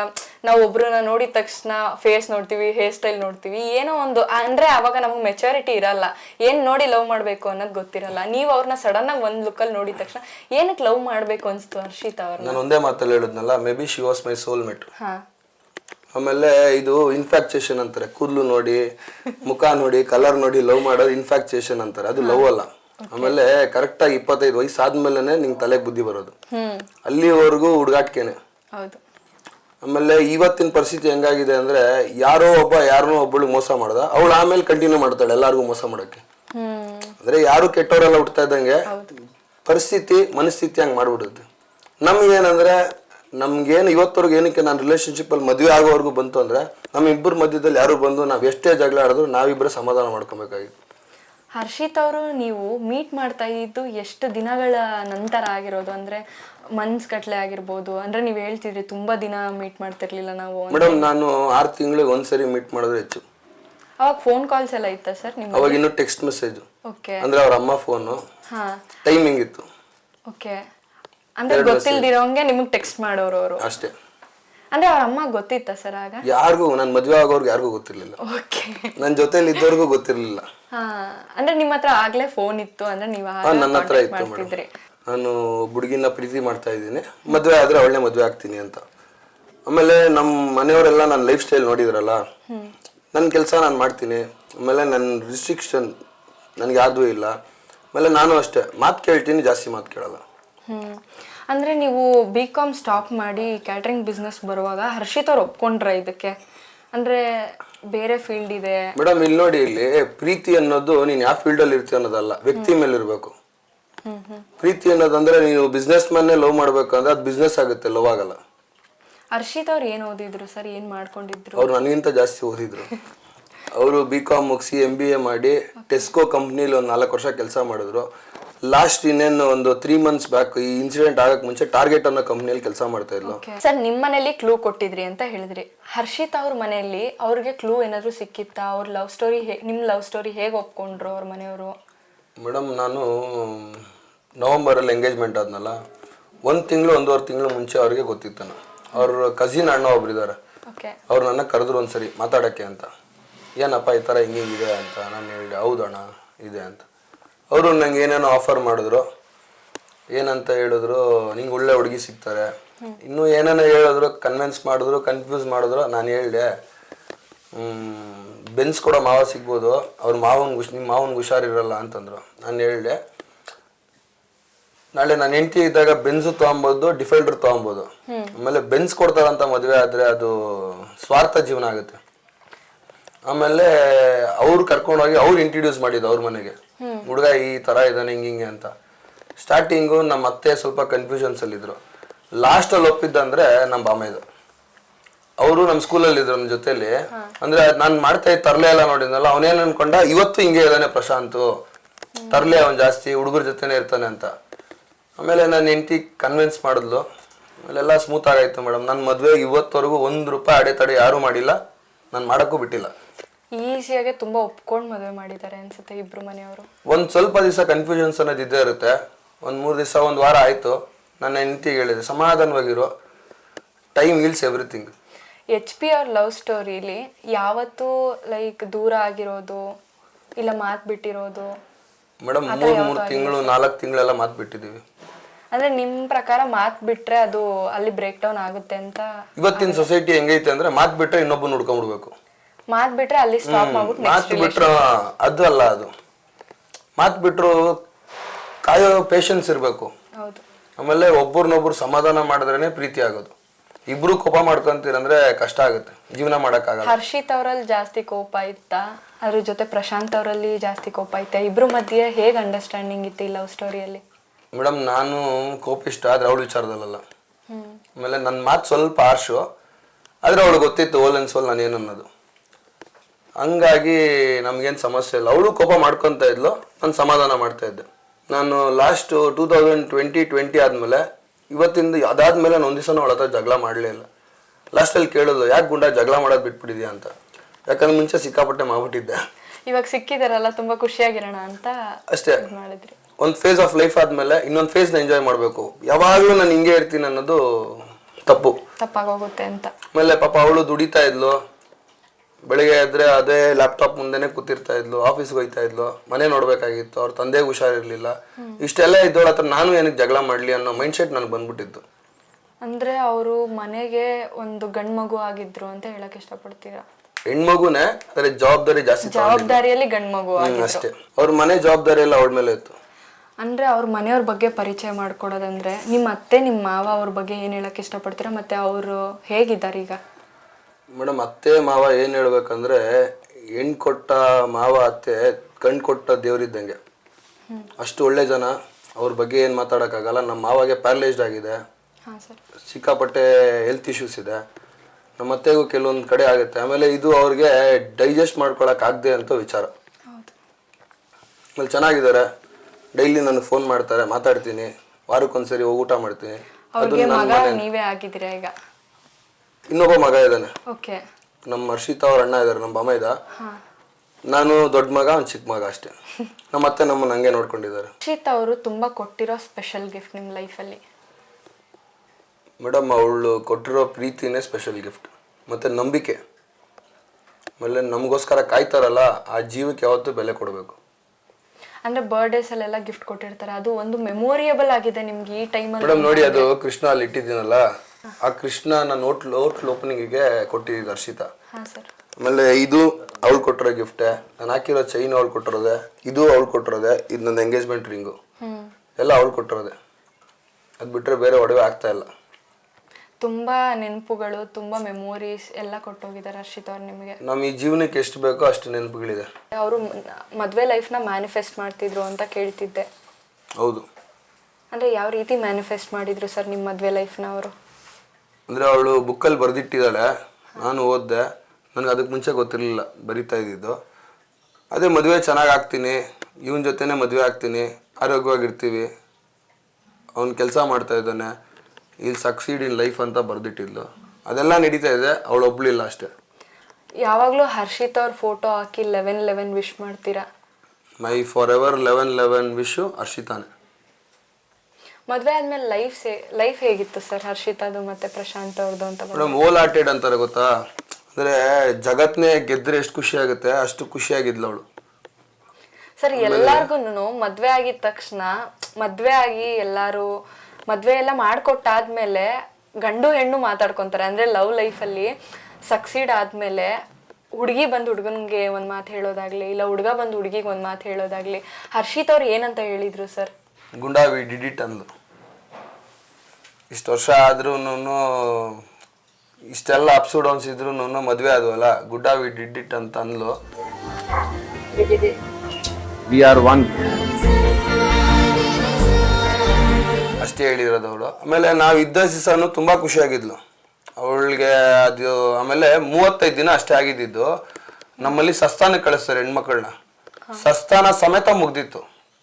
ನಾವು ಒಬ್ರನ್ನ ನೋಡಿದ ತಕ್ಷಣ ಫೇಸ್ ನೋಡ್ತೀವಿ ಹೇರ್ ಸ್ಟೈಲ್ ನೋಡ್ತೀವಿ ಏನೋ ಒಂದು ಅಂದ್ರೆ ಅವಾಗ ನಮ್ಗೆ ಮೆಚುರಿಟಿ ಇರಲ್ಲ. ಏನ್ ನೋಡಿ ಲವ್ ಮಾಡ್ಬೇಕು ಅನ್ನೋದು ಗೊತ್ತಿರಲ್ಲ. ನೀವು ಅವ್ರನ್ನ ಸಡನ್ ಆಗಿ ಒಂದ್ ಲುಕ್ಕಲ್ಲಿ ನೋಡಿದ ತಕ್ಷಣ ಏನಕ್ಕೆ ಲವ್ ಮಾಡ್ಬೇಕು ಅನ್ಸ್ತು ಹರ್ಷಿತ್ ಅವ್ರ ನಾನು ಒಂದೇ ಮಾತಲ್ಲಿ ಹೇಳಿದ್ನಲ್ಲ maybe she was my soul mate ಆಮೇಲೆ ಇದು ಇನ್ಫ್ಯಾಕ್ಚೇಷನ್ ಅಂತಾರೆ. ಕೂದಲು ನೋಡಿ ಮುಖ ನೋಡಿ ಕಲರ್ ನೋಡಿ ಲವ್ ಮಾಡೋದು ಇನ್ಫ್ಯಾಕ್ಚೇಷನ್ ಅಂತಾರೆ. ಅದು ಲವ್ ಅಲ್ಲ. ಆಮೇಲೆ ಕರೆಕ್ಟಾಗಿ ಇಪ್ಪತ್ತೈದು ವಯಸ್ಸಾದ್ಮೇಲೆ ನಿಂಗೆ ತಲೆಗೆ ಬುದ್ಧಿ ಬರೋದು. ಅಲ್ಲಿವರೆಗೂ ಹುಡುಗಾಟ್ಕೇನೆ. ಹೌದು. ಆಮೇಲೆ ಇವತ್ತಿನ ಪರಿಸ್ಥಿತಿ ಹೆಂಗಾಗಿದೆ ಅಂದ್ರೆ ಯಾರೋ ಒಬ್ಬ ಯಾರನ್ನೋ ಒಬ್ಬಳು ಮೋಸ ಮಾಡ್ದ. ಅವಳು ಆಮೇಲೆ ಕಂಟಿನ್ಯೂ ಮಾಡ್ತಾಳೆ ಎಲ್ಲಾರ್ಗೂ ಮೋಸ ಮಾಡಕ್ಕೆ. ಅಂದ್ರೆ ಯಾರು ಕೆಟ್ಟವರೆಲ್ಲ ಹುಡ್ತಾ ಇದ್ದಂಗೆ ಪರಿಸ್ಥಿತಿ, ಮನಸ್ಥಿತಿ ಹಂಗೆ ಮಾಡ್ಬಿಡುತ್ತೆ. ನಮ್ಗೇನಂದ್ರೆ ನಮ್ಗೇನು ಇವತ್ತವರೆಗೂ ಏನಕ್ಕೆ ನಾನು ರಿಲೇಶನ್ಶಿಪ್ ಅಲ್ಲಿ ಮದುವೆ ಆಗೋವರೆಗೂ ಬಂತು ಅಂದ್ರೆ ನಮ್ಮ ಇಬ್ಬರ ಮಧ್ಯದಲ್ಲಿ ಯಾರು ಬಂದು ನಾವು ಎಷ್ಟೇ ಜಗಳ ಆಡಿದ್ರು ನಾವಿಬ್ಬರೇ ಸಮಾಧಾನ ಮಾಡ್ಕೊಬೇಕಾಗಿತ್ತು. ಹರ್ಷಿತ್ ಅವರು ನೀವು ಮೀಟ್ ಮಾಡ್ತಾ ಇದ್ದು ಎಷ್ಟು ದಿನಗಳ ನಂತರ ಆಗಿರೋದು? ಅಂದ್ರೆ ಮನ್ಸ್ ಕಟ್ಲೆ ಆಗಿರ್ಬೋದು. ಅಂದ್ರೆ ನೀವು ಹೇಳ್ತಿದ್ರಿ ತುಂಬಾ ದಿನ ಮೀಟ್ ಮಾಡ್ತಿರ್ಲಿಲ್ಲ ನಾವು. ಮೇಡಮ್ ನಾನು ಆರು ತಿಂಗಳಿಗೆ ಒಂದ್ಸರಿ ಮೀಟ್ ಮಾಡಿದ್ರೆ ಹೆಚ್ಚು. ಅವಾಗ ಫೋನ್ ಕಾಲ್ಸ್ ಎಲ್ಲ ಇತ್ತ ಸರ್ ನಿಮ್ಮ ಅವಾಗ ಇನ್ನೂ ಟೆಕ್ಸ್ಟ್ ಮೆಸೇಜ್ ಓಕೆ ಅಂದ್ರೆ ಅವ್ರ ಅಮ್ಮ ಫೋನು ಹಾ. ಟೈಮಿಂಗ್ ಇತ್ತು. ಓಕೆ ಅಂದ್ರೆ ಗೊತ್ತಿಲ್ದಿರೋಂಗೆ ನಿಮಗೆ ಟೆಕ್ಸ್ಟ್ ಮಾಡೋರು ಅವರು. ಅಷ್ಟೇ. ಅಂದ್ರೆ ಅವ್ರ ಅಮ್ಮ ಗೊತ್ತಿತ್ತ ಸರ್ ಆಗ? ಯಾರಿಗೂ ನಾನು ಮದುವೆ ಆಗೋರ್ಗೆ ಯಾರಿಗೂ ಗೊತ್ತಿರ್ಲಿಲ್ಲ. ಓಕೆ. ನನ್ನ ಜೊತೆಲಿ ಇದ್ದವ್ರಿಗೂ ಗೊತ್ತಿರ್ಲಿಲ್ಲ. ಹಾ ಅಂದ್ರೆ ನಿಮ್ಮ ಹತ್ರ ಆಗ್ಲೇ ಫೋನ್ ಇತ್ತು ಅಂದ್ರೆ ನೀವು ನನ್ನ ಹತ್ರ ಇತ್ತು ಮಾಡ್ತಿದ್ರಿ. ನಾನು ಹುಡುಗಿನ ಪ್ರೀತಿ ಮಾಡ್ತಾ ಇದ್ದೀನಿ. ಮದುವೆ ಆದ್ರೆ ಒಳ್ಳೆ ಮದ್ವೆ ಆಗ್ತೀನಿ ಅಂತ. ಆಮೇಲೆ ನಮ್ಮ ಮನೆಯವರೆಲ್ಲ ನನ್ನ ಲೈಫ್ ಸ್ಟೈಲ್ ನೋಡಿದ್ರಲ್ಲ? ನನ್ನ ಕೆಲಸ ನಾನು ಮಾಡ್ತೀನಿ. ಆಮೇಲೆ ನನ್ನ ರಿಸ್ಟ್ರಿಕ್ಷನ್ ನನಗೆ ಯಾವುದೂ ಇಲ್ಲ. ಆಮೇಲೆ ನಾನು ಅಷ್ಟೇ. ಮಾತು ಕೇಳ್ತೀನಿ ಜಾಸ್ತಿ ಮಾತು ಕೇಳಲ್ಲ. ಹ್ಮ್. ಅಂದ್ರೆ ನೀವು ಬಿ ಕಾಮ್ ಸ್ಟಾಪ್ ಮಾಡಿ ಕ್ಯಾಟ್ರಿಂಗ್ ಬಿಸ್ನೆಸ್ ಬರುವಾಗ ಹರ್ಷಿತ್ ಅವ್ರು ಒಪ್ಕೊಂಡ್ರ ಇದಕ್ಕೆ? ಅಂದರೆ ಬೇರೆ ಫೀಲ್ಡ್ ಇದೆ. ಮೇಡಮ್ ಇಲ್ಲಿ ನೋಡಿ ಇಲ್ಲಿ ಪ್ರೀತಿ ಅನ್ನೋದು ನೀನು ಯಾವ ಫೀಲ್ಡಲ್ಲಿ ಇರ್ತೀಯ ಅನ್ನೋದಲ್ಲ ವ್ಯಕ್ತಿ ಮೇಲೆ ಇರಬೇಕು. ಪ್ರೀತಿ ಅನ್ನೋದಂದ್ರೆ ನೀವು ಬಿಸ್ನೆಸ್ ಮನ್ನೇ ಲವ್ ಮಾಡಬೇಕು ಅಂದ್ರೆ ಅದು ಬಿಸ್ನೆಸ್ ಆಗುತ್ತೆ ಲವ್ ಆಗಲ್ಲ. ಹರ್ಷಿತ್ ಅವ್ರು ಏನು ಓದಿದ್ರು ಸರ್ ಏನು ಮಾಡ್ಕೊಂಡಿದ್ರು? ಅವ್ರು ನನಗಿಂತ ಜಾಸ್ತಿ ಓದಿದ್ರು. ಅವರು ಬಿ ಕಾಮ್ ಮುಗಿಸಿ ಎಂ ಬಿ ಎ ಮಾಡಿ ಟೆಸ್ಕೋ ಕಂಪ್ನಿಲಿ ಒಂದು ನಾಲ್ಕು ವರ್ಷ ಕೆಲಸ ಮಾಡಿದ್ರು. ಲಾಸ್ಟ್ ಇನ್ನೇನು ಒಂದು ತ್ರೀ ಮಂತ್ಸ್ ಬ್ಯಾಕ್ ಈ ಇನ್ಸಿಡೆಂಟ್ ಆಗಕ್ ಮುಂಚೆ ಟಾರ್ಗೆಟ್ ಅನ್ನೋ ಕಂಪ್ನಿಯಲ್ಲಿ ಕೆಲಸ ಮಾಡ್ತಾ ಇದ್ಲು. ಸರ್ ನಿಮ್ಮ ಮನೇಲಿ ಕ್ಲೂ ಕೊಟ್ಟಿದ್ರಿ ಅಂತ ಹೇಳಿದ್ರಿ. ಹರ್ಷಿತ್ ಅವ್ರ ಮನೆಯಲ್ಲಿ ಅವ್ರಿಗೆ ಕ್ಲೂ ಏನಾದ್ರು ಸಿಕ್ಕಿತ್ತಾ? ಅವ್ರ ಲವ್ ಸ್ಟೋರಿ ನಿಮ್ಮ ಲವ್ ಸ್ಟೋರಿ ಹೇಗೆ ಒಪ್ಕೊಂಡ್ರು ಅವ್ರ ಮನೆಯವರು? ಮೇಡಮ್ ನಾನು ನವಂಬರಲ್ಲಿ ಎಂಗೇಜ್ಮೆಂಟ್ ಆದ್ನಲ್ಲ ಒಂದು ತಿಂಗಳು ಒಂದೂವರೆ ತಿಂಗಳು ಮುಂಚೆ ಅವ್ರಿಗೆ ಗೊತ್ತಿತ್ತು ಅವ್ರ ಕಸಿನ್ ಅಣ್ಣ ಒಬ್ರು ಇದ್ದಾರೆ ಓಕೆ ಅವ್ರು ನನ್ನ ಕರೆದ್ರು ಒಂದ್ಸರಿ ಮಾತಾಡೋಕ್ಕೆ ಅಂತ. ಏನಪ್ಪ ಈ ಥರ ಹಿಂಗಿದೆ ಅಂತ ನಾನು ಹೇಳಿದೆ. ಹೌದಣ್ಣ ಇದೆ ಅಂತ. ಅವರು ನಂಗೆ ಏನೇನೋ ಆಫರ್ ಮಾಡಿದ್ರು. ಏನಂತ ಹೇಳಿದ್ರು, ನಿಂಗೆ ಒಳ್ಳೆ ಹುಡುಗಿ ಸಿಗ್ತಾರೆ. ಇನ್ನೂ ಏನೇನೋ ಹೇಳಿದ್ರು ಕನ್ವಿನ್ಸ್ ಮಾಡಿದ್ರು ಕನ್ಫ್ಯೂಸ್ ಮಾಡಿದ್ರು, ನಾನು ಹೇಳಿದೆ ಬೆನ್ಸ್ ಕೊಡೋ ಮಾವ ಸಿಗ್ಬೋದು, ಅವ್ರ ಮಾವನ ಹುಷ್ ನಿಮ್ಮ ಮಾವನ ಹುಷಾರಿರಲ್ಲ ಅಂತಂದ್ರು. ನಾನು ಹೇಳಿದೆ, ನಾಳೆ ನಾನು ಹೆಂಡತಿ ಇದ್ದಾಗ ಬೆನ್ಸು ತೊಗೊಬೋದು ಡಿಫೆಂಡರ್ ತೊಗೊಬೋದು. ಆಮೇಲೆ ಬೆನ್ಸ್ ಕೊಡ್ತಾರಂತ ಮದುವೆ ಆದರೆ ಅದು ಸ್ವಾರ್ಥ ಜೀವನ ಆಗುತ್ತೆ. ಆಮೇಲೆ ಅವ್ರು ಕರ್ಕೊಂಡೋಗಿ ಅವ್ರು ಇಂಟ್ರಡ್ಯೂಸ್ ಮಾಡಿದ್ದು ಅವ್ರ ಮನೆಗೆ. ಹುಡುಗ ಈ ತರ ಇದ್ದಾನೆ ಹಿಂಗೆ ಹಿಂಗೆ ಅಂತ. ಸ್ಟಾರ್ಟಿಂಗು ನಮ್ಮ ಅತ್ತೆ ಸ್ವಲ್ಪ ಕನ್ಫ್ಯೂಷನ್ಸ್ ಅಲ್ಲಿ ಇದ್ರು ಲಾಸ್ಟ್ ಅಲ್ಲಿ ಒಪ್ಪಿದ್ದಂದ್ರೆ ನಮ್ಮ ಬಾಮೈದು ಅವರು ನಮ್ಮ ಸ್ಕೂಲಲ್ಲಿ ಇದ್ರು ನಮ್ಮ ಜೊತೆಯಲ್ಲಿ ಅಂದ್ರೆ ನಾನು ಮಾಡ್ತಾ ಇದ್ದ ತರಲೆ ಎಲ್ಲ ನೋಡಿದ್ನಲ್ಲ ಅವನೇನು ಅನ್ಕೊಂಡ, ಇವತ್ತು ಹಿಂಗೆ ಇದ್ದಾನೆ ಪ್ರಶಾಂತ್. ತರಲೆ ಅವನು ಜಾಸ್ತಿ, ಹುಡುಗರ ಜೊತೆನೆ ಇರ್ತಾನೆ ಅಂತ. ಆಮೇಲೆ ನಾನು ಹೆಂಡತಿ ಕನ್ವಿನ್ಸ್ ಮಾಡಿದ್ಲು. ಆಮೇಲೆಲ್ಲ ಸ್ಮೂತ್ ಆಗಾಯ್ತು ಮೇಡಮ್. ನನ್ನ ಮದುವೆ ಇವತ್ತವರೆಗೂ ಒಂದು ರೂಪಾಯಿ ಅಡೆತಡೆ ಯಾರೂ ಮಾಡಿಲ್ಲ. ನಾನು ಮಾಡೋಕ್ಕೂ ಬಿಟ್ಟಿಲ್ಲ. ಈಸಿಯಾಗಿ ತುಂಬಾ ಒಪ್ಕೊಂಡ್ ಮದುವೆ ಮಾಡಿದ್ದಾರೆ ಅನ್ಸುತ್ತೆ ಇಬ್ರು ಮನೆಯವರು. ಒಂದು ಸ್ವಲ್ಪ ದಿವಸ ಕನ್ಫ್ಯೂಷನ್ಸ್ ಅನ್ನೋದು ಇದ್ದೇ ಇರುತ್ತೆ. ಒಂದು ಮೂರು ದಿವಸ ಒಂದು ವಾರ ಆಯಿತು. ನನ್ನ ಹೆಂಡತಿಗೆ ಹೇಳಿದೆ ಸಮಾಧಾನವಾಗಿರು. Time heals everything H P R love ಸ್ಟೋರಿಲಿ ಯಾವತ್ತೂ ಲೈಕ್ ದೂರ ಆಗಿರೋದು ಇಲ್ಲ ಮಾತು ಬಿಟ್ಟಿರೋದು ಮೇಡಮ್ ಮೂರು ಮೂರು ತಿಂಗಳು ನಾಲ್ಕು ತಿಂಗಳೆಲ್ಲ ಮಾತು ಬಿಟ್ಟಿದ್ದೀವಿ. ಅಂದ್ರೆ ನಿಮ್ ಪ್ರಕಾರ ಮಾತ್ ಬಿಟ್ರೆ ಅದು ಅಲ್ಲಿ ಬ್ರೇಕ್ ಡೌನ್ ಆಗುತ್ತೆ ಅಂತ ಇವತ್ತಿನ ಸೊಸೈಟಿ ಹೆಂಗೈತೆ ಅಂದ್ರೆ ಮಾತು ಬಿಟ್ರೆ ಇನ್ನೊಬ್ಬನ ಹುಡ್ಕೊಂಡ್ಬಿಡ್ಬೇಕು ಮಾತ್ ಬಿಟ್ರೆ ಅಲ್ಲಿ ಸ್ಟಾಪ್ ಮಾಡ್ಬಿಟ್ಟು ಮಾತು ಬಿಟ್ರೆ ಅದು ಅಲ್ಲ ಅದು. ಮಾತು ಬಿಟ್ರು ಕಾಯೋ ಪೇಷನ್ಸ್ ಇರಬೇಕು. ಹೌದು. ಆಮೇಲೆ ಒಬ್ಬರನ್ನೊಬ್ರು ಸಮಾಧಾನ ಮಾಡಿದ್ರೇನೆ ಪ್ರೀತಿ ಆಗೋದು. ಇಬ್ರು ಕೋಪ ಮಾಡ್ಕೊಂತೀರಂದ್ರೆ ಕಷ್ಟ ಆಗುತ್ತೆ. ಜೀವನ ಮಾಡೋಕ್ಕಾಗಲ್ಲ. ಹರ್ಷಿತ್ ಅವರಲ್ಲಿ ಜಾಸ್ತಿ ಕೋಪ ಇತ್ತ? ಅದ್ರ ಜೊತೆ ಪ್ರಶಾಂತ್ ಅವರಲ್ಲಿ ಜಾಸ್ತಿ ಕೋಪ ಇತ್ತ? ಇಬ್ರು ಮಧ್ಯೆ ಹೇಗ್ ಅಂಡರ್ಸ್ಟ್ಯಾಂಡಿಂಗ್ ಇತ್ತು ಈ ಲವ್ ಸ್ಟೋರಿಯಲ್ಲಿ ಮೇಡಮ್ ನಾನು ಕೋಪಿಷ್ಟ ಆದ್ರೆ ಅವಳು ವಿಚಾರದಲ್ಲಲ್ಲ. ಆಮೇಲೆ ನನ್ನ ಮಾತು ಸ್ವಲ್ಪ ಆರ್ಶು ಆದ್ರೆ ಅವಳು ಗೊತ್ತಿತ್ತು ಓಲ್ ಅನ್ಸೋಲ್ ಸೋಲ್ ನಾನು ಏನನ್ನೋದು ಹಂಗಾಗಿ ನಮ್ಗೇನು ಸಮಸ್ಯೆ ಇಲ್ಲ. ಅವಳು ಕೋಪ ಮಾಡ್ಕೊತಾ ಇದ್ಲು ನಾನು ಸಮಾಧಾನ ಮಾಡ್ತಾ ಇದ್ದೆ. ನಾನು last two thousand twenty twenty ಆದಮೇಲೆ ಇವತ್ತಿಂದ ಅದಾದ್ಮೇಲೆ ನಾನು ಒಂದು ದಿವಸ ಅವಳ ಹತ್ರ ಜಗಳ ಮಾಡಲೇ ಇಲ್ಲ. ಲಾಸ್ಟಲ್ಲಿ ಕೇಳೋದು ಯಾಕೆ ಗುಂಡ ಜಗಳ ಮಾಡೋದು ಬಿಟ್ಬಿಟ್ಟಿದ್ಯಾ? ಅಂತ. ಯಾಕಂದ್ರೆ ಮುಂಚೆ ಸಿಕ್ಕಾಪಟ್ಟೆ ಮಾಡ್ಬಿಟ್ಟಿದ್ದೆ. ಇವಾಗ ಸಿಕ್ಕಿದಾರಲ್ಲ ತುಂಬಾ ಖುಷಿಯಾಗಿರೋಣ ಅಂತ ಅಷ್ಟೇ. ಮಾಡಿದ್ರಿ. ಒಂದು ಫೇಸ್ ಆಫ್ ಲೈಫ್ ಆದಮೇಲೆ ಇನ್ನೊಂದು ಫೇಸ್ನ ಎಂಜಾಯ್ ಮಾಡಬೇಕು. ಯಾವಾಗಲೂ ನಾನು ಹಿಂಗೆ ಇರ್ತೀನಿ ಅನ್ನೋದು ತಪ್ಪು. ತಪ್ಪಾಗೋಗುತ್ತೆ ಅಂತ. ಆಮೇಲೆ ಪಾಪ ಅವಳು ದುಡಿತಾ ಇದ್ಲು. ಬೆಳಿಗ್ಗೆ ಎದ್ರೆ ಅದೇ ಲ್ಯಾಪ್ಟಾಪ್ ಮುಂದೆನೆ ಕೂತಿರ್ತಾ ಇದ್ಲು ಆಫೀಸ್ಗೆ ಹೋಗ್ತಾ ಇದ್ಲು ಮನೆ ನೋಡ್ಬೇಕಾಗಿತ್ತು ಅವ್ರ ತಂದೆಗೆ ಹುಷಾರಿರ್ಲಿಲ್ಲ. ಇಷ್ಟೆಲ್ಲ ಇದ್ದವಳ ಹತ್ರ ನಾನು ಏನಕ್ಕೆ ಜಗಳ ಮಾಡ್ಲಿ ಅನ್ನೋ ಮೈಂಡ್ ಸೆಟ್ ನನಗೆ ಬಂದ್ಬಿಟ್ಟಿತ್ತು. ಅಂದ್ರೆ ಅವರು ಮನೆಗೆ ಒಂದು ಗಂಡ್ ಮಗು ಆಗಿದ್ರು ಅಂತ ಹೇಳಕ್ ಇಷ್ಟಪಡ್ತೀರಾ? ಹೆಣ್ಮಗುನೇ ಅದ್ರ ಜವಾಬ್ದಾರಿ ಜಾಸ್ತಿ. ಜವಾಬ್ದಾರಿಯಲ್ಲಿ ಗಂಡ್ ಮಗು ಹ್ಮ್, ಆಗಿದ್ರು. ಅಷ್ಟೇ. ಅವ್ರ ಮನೆ ಜವಾಬ್ದಾರಿ ಎಲ್ಲ ಅವಳ ಮೇಲೆ ಇತ್ತು. ಅಂದ್ರೆ ಅವ್ರ ಮನೆಯವ್ರ ಬಗ್ಗೆ ಪರಿಚಯ ಮಾಡ್ಕೊಡೋದಂದ್ರೆ ನಿಮ್ಮ ಅತ್ತೆ ನಿಮ್ಮ ಮಾವ ಅವ್ರ ಬಗ್ಗೆ ಏನ್ ಹೇಳಕ್ ಇಷ್ಟಪಡ್ತೀರಾ? ಮತ್ತೆ ಅವರು ಹೇಗಿದ್ದಾರೆ ಈಗ? ಮೇಡಮ್ ಅತ್ತೆ ಮಾವ ಏನು ಹೇಳ್ಬೇಕಂದ್ರೆ ಹೆಣ್ಣು ಕೊಟ್ಟ ಮಾವ ಅತ್ತೆ ಕಣ್ಣು ಕೊಟ್ಟ ದೇವರಿದ್ದಂಗೆ ಅಷ್ಟು ಒಳ್ಳೆ ಜನ. ಅವ್ರ ಬಗ್ಗೆ ಏನು ಮಾತಾಡೋಕ್ಕಾಗಲ್ಲ. ನಮ್ಮ ಮಾವಾಗೆ ಪ್ಯಾರಲೈಸ್ಡ್ ಆಗಿದೆ. ಹಾ ಸರ್. ಸಿಕ್ಕಾಪಟ್ಟೆ ಹೆಲ್ತ್ ಇಶ್ಯೂಸ್ ಇದೆ. ನಮ್ಮ ಅತ್ತೆಗೂ ಕೆಲವೊಂದು ಕಡೆ ಆಗುತ್ತೆ. ಆಮೇಲೆ ಇದು ಅವ್ರಿಗೆ ಡೈಜೆಸ್ಟ್ ಮಾಡ್ಕೊಳಕ್ ಆಗದೆ ಅಂತ ವಿಚಾರ. ಹೌದು. ಆಮೇಲೆ ಚೆನ್ನಾಗಿದ್ದಾರೆ. ಡೈಲಿ ನನಗೆ ಫೋನ್ ಮಾಡ್ತಾರೆ ಮಾತಾಡ್ತೀನಿ. ವಾರಕ್ಕೊಂದ್ಸರಿ ಹೋಗಿ ಊಟ ಮಾಡ್ತೀನಿ. ಅದು ಅವ್ರಿಗೆ ಮಗ ನೀವೇ ಆಗಿದ್ದೀರಾ ಈಗ? ಇನ್ನೊಬ್ಬ ಮಗ ಇದ್ದಾನೆ. ಓಕೆ. ನಮ್ಮ ಹರ್ಷಿತಾ ಅವ್ರ ಅಣ್ಣ ಇದ್ದಾರೆ ನಮ್ಮ ಅಮ್ಮ ಇದ್ದ. ನಾನು ದೊಡ್ಡ ಮಗ ಅವ್ನು ಚಿಕ್ಕ ಮಗ ಅಷ್ಟೇ. ನಮ್ಮ ಅತ್ತೆ ನಮ್ಮ ನಂಗೆ ನೋಡ್ಕೊಂಡಿದ್ದಾರೆ. ಹರ್ಷಿತ ಅವರು ತುಂಬಾ ಕೊಟ್ಟಿರೋ ಸ್ಪೆಷಲ್ ಗಿಫ್ಟ್ ನಿಮ್ಮ ಲೈಫಲ್ಲಿ ಮೇಡಮ್ ಅವಳು ಕೊಟ್ಟಿರೋ ಪ್ರೀತಿನೇ ಸ್ಪೆಷಲ್ ಗಿಫ್ಟ್ ಮತ್ತು ನಂಬಿಕೆ. ಆಮೇಲೆ ನಮಗೋಸ್ಕರ ಕಾಯ್ತಾರಲ್ಲ ಆ ಜೀವಕ್ಕೆ ಯಾವತ್ತೂ ಬೆಲೆ ಕೊಡಬೇಕು. ಅಂದ್ರೆ ಬರ್ಡೇಸ್ ಅಲ್ಲೆಲ್ಲ ಗಿಫ್ಟ್ ಕೊಟ್ಟಿರ್ತಾರೆ. ಅದು ಒಂದು ಮೆಮೊರಿಯಬಲ್ ಆಗಿದೆ ನಿಮ್ಗೆ ಈ ಟೈಮಲ್ಲಿ ಮೇಡಮ್ ನೋಡಿ ಅದು ಕೃಷ್ಣ ಅಲ್ಲಿ ಇಟ್ಟಿದ್ದೀನಲ್ಲ. ಆ ಕೃಷ್ಣ ನೋಟ್ ಹೋಟ್ಲ್ ಹೋಟ್ಲ್ ಓಪನಿಂಗಿಗೆ ಕೊಟ್ಟಿದ್ದು ಹರ್ಷಿತಾ. ಹಾ ಸರ್ ಆಮೇಲೆ ಇದು ಅವಳು ಕೊಟ್ಟಿರೋ ಗಿಫ್ಟೆ ನಾನು ಹಾಕಿರೋ ಚೈನ್ ಅವಳು ಕೊಟ್ಟಿರೋದೆ ಇದು ಅವಳು ಕೊಟ್ಟಿರೋದೆ ಇದು ನನ್ನ ಎಂಗೇಜ್ಮೆಂಟ್ ರಿಂಗು ಹ್ಮ್. ಎಲ್ಲ ಅವಳು ಕೊಟ್ಟಿರೋದೆ. ಅದು ಬಿಟ್ಟರೆ ಬೇರೆ ಒಡವೆ ಆಗ್ತಾ ಇಲ್ಲ. ತುಂಬ ನೆನಪುಗಳು ತುಂಬಾ ಮೆಮೊರೀಸ್ ಎಲ್ಲ ಕೊಟ್ಟೋಗಿದ್ದಾರೆ ಹರ್ಷಿತ್ ಅವ್ರು ನಿಮಗೆ. ನಮ್ಮ ಈ ಜೀವನಕ್ಕೆ ಎಷ್ಟು ಬೇಕೋ ಅಷ್ಟು ನೆನಪುಗಳಿದೆ. ಅವರು ಮದುವೆ ಲೈಫ್ನ ಮ್ಯಾನಿಫೆಸ್ಟ್ ಮಾಡ್ತಿದ್ರು ಅಂತ ಕೇಳ್ತಿದ್ದೆ. ಹೌದು. ಅಂದರೆ ಯಾವ ರೀತಿ ಮ್ಯಾನಿಫೆಸ್ಟ್ ಮಾಡಿದ್ರು ಸರ್ ನಿಮ್ಮ ಮದುವೆ ಲೈಫ್ನ ಅವರು? ಅಂದರೆ ಅವಳು ಬುಕ್ಕಲ್ಲಿ ಬರೆದಿಟ್ಟಿದ್ದಾಳೆ. ನಾನು ಓದಿದೆ. ನನಗೆ ಅದಕ್ಕೆ ಮುಂಚೆ ಗೊತ್ತಿರಲಿಲ್ಲ ಬರಿತಾ ಇದ್ದಿದ್ದು. ಅದೇ ಮದುವೆ ಚೆನ್ನಾಗಿ ಆಗ್ತೀನಿ. ಇವನ ಜೊತೆನೇ ಮದುವೆ ಆಗ್ತೀನಿ. ಆರೋಗ್ಯವಾಗಿರ್ತೀವಿ. ಅವನು ಕೆಲಸ ಮಾಡ್ತಾ ಇದ್ದಾನೆ. ಇಲ್ಲಿ ಸಕ್ಸೀಡ್ ಇನ್ ಲೈಫ್ ಅಂತ ಬರೆದಿಟ್ಟಿದ್ಲು. ಅದೆಲ್ಲ ನಡೀತಾ ಇದೆ. ಅವಳು ಒಬ್ಳಿಲ್ಲ ಅಷ್ಟೇ. ಯಾವಾಗಲೂ ಹರ್ಷಿತ್ ಅವ್ರ ಫೋಟೋ ಹಾಕಿ ಲೆವೆನ್ ಲೆವೆನ್ ವಿಶ್ ಮಾಡ್ತೀರಾ? My forever eleven eleven wish ಹರ್ಷಿತಾನೆ. ಮದುವೆ ಆದ್ಮೇಲೆ ಲೈಫ್ ಸೇ ಲೈಫ್ ಹೇಗಿತ್ತು ಸರ್ ಹರ್ಷಿತಾದು ಮತ್ತೆ ಪ್ರಶಾಂತ್ ಅವ್ರದ್ದು ಅಂತ? ಮೇಡಮ್ ಓಲ್ ಆರ್ಟೆಡ್ ಅಂತಾರೆ ಗೊತ್ತಾ? ಅಂದರೆ ಜಗತ್ನೇ ಗೆದ್ದರೆ ಎಷ್ಟು ಖುಷಿ ಆಗುತ್ತೆ ಅಷ್ಟು ಖುಷಿಯಾಗಿದ್ಲು ಅವಳು. ಸರ್ ಎಲ್ಲಾರ್ಗು ಮದ್ವೆ ಆಗಿದ ತಕ್ಷಣ ಮದ್ವೆ ಆಗಿ ಎಲ್ಲಾರು ಮದ್ವೆ ಎಲ್ಲ ಮಾಡ್ಕೊಟ್ಟಾದ್ಮೇಲೆ ಗಂಡು ಹೆಣ್ಣು ಮಾತಾಡ್ಕೊಂತಾರೆ. ಅಂದ್ರೆ ಲವ್ ಲೈಫಲ್ಲಿ ಸಕ್ಸೀಡ್ ಆದ್ಮೇಲೆ ಹುಡುಗಿ ಬಂದು ಹುಡುಗನ್ಗೆ ಒಂದ್ ಮಾತು ಹೇಳೋದಾಗ್ಲಿ ಇಲ್ಲ ಹುಡುಗ ಬಂದು ಹುಡುಗಿಗೆ ಒಂದ್ ಮಾತು ಹೇಳೋದಾಗ್ಲಿ ಹರ್ಷಿತ್ ಅವ್ರು ಏನಂತ ಹೇಳಿದ್ರು ಸರ್ ಗುಂಡಾವಿ ಡಿಡಿಟ್ ಡಿಡ್ ಇಟ್ ಅಂದ್ಲು. ಇಷ್ಟು ವರ್ಷ ಆದ್ರೂ ಇಷ್ಟೆಲ್ಲ ಅಪ್ಸು ಡೌನ್ಸ್ ಇದ್ರೂ ಮದುವೆ ಆದ್ವಲ್ಲ? ಗುಡ್ಡ ವಿ ಡಿಡ್ ಇಟ್ ಅಂತ ಅಂದ್ಲು. ವಿ ಆರ್ ಒನ್ ಅಷ್ಟೇ ಹೇಳಿರೋದು ಅವಳು. ಆಮೇಲೆ ನಾವು ಇದ್ದ ದಿವಸನೂ ತುಂಬ ಖುಷಿಯಾಗಿದ್ಲು. ಅವಳಿಗೆ ಅದು ಆಮೇಲೆ ಮೂವತ್ತೈದು ದಿನ ಅಷ್ಟೇ ಆಗಿದ್ದಿದ್ದು. ನಮ್ಮಲ್ಲಿ ಸಸ್ತಾನಕ್ಕೆ ಕಳಿಸ್ತಾರೆ ಹೆಣ್ಮಕ್ಳನ್ನ. ಸಸ್ತಾನ ಸಮೇತ ಮುಗ್ದಿತ್ತು.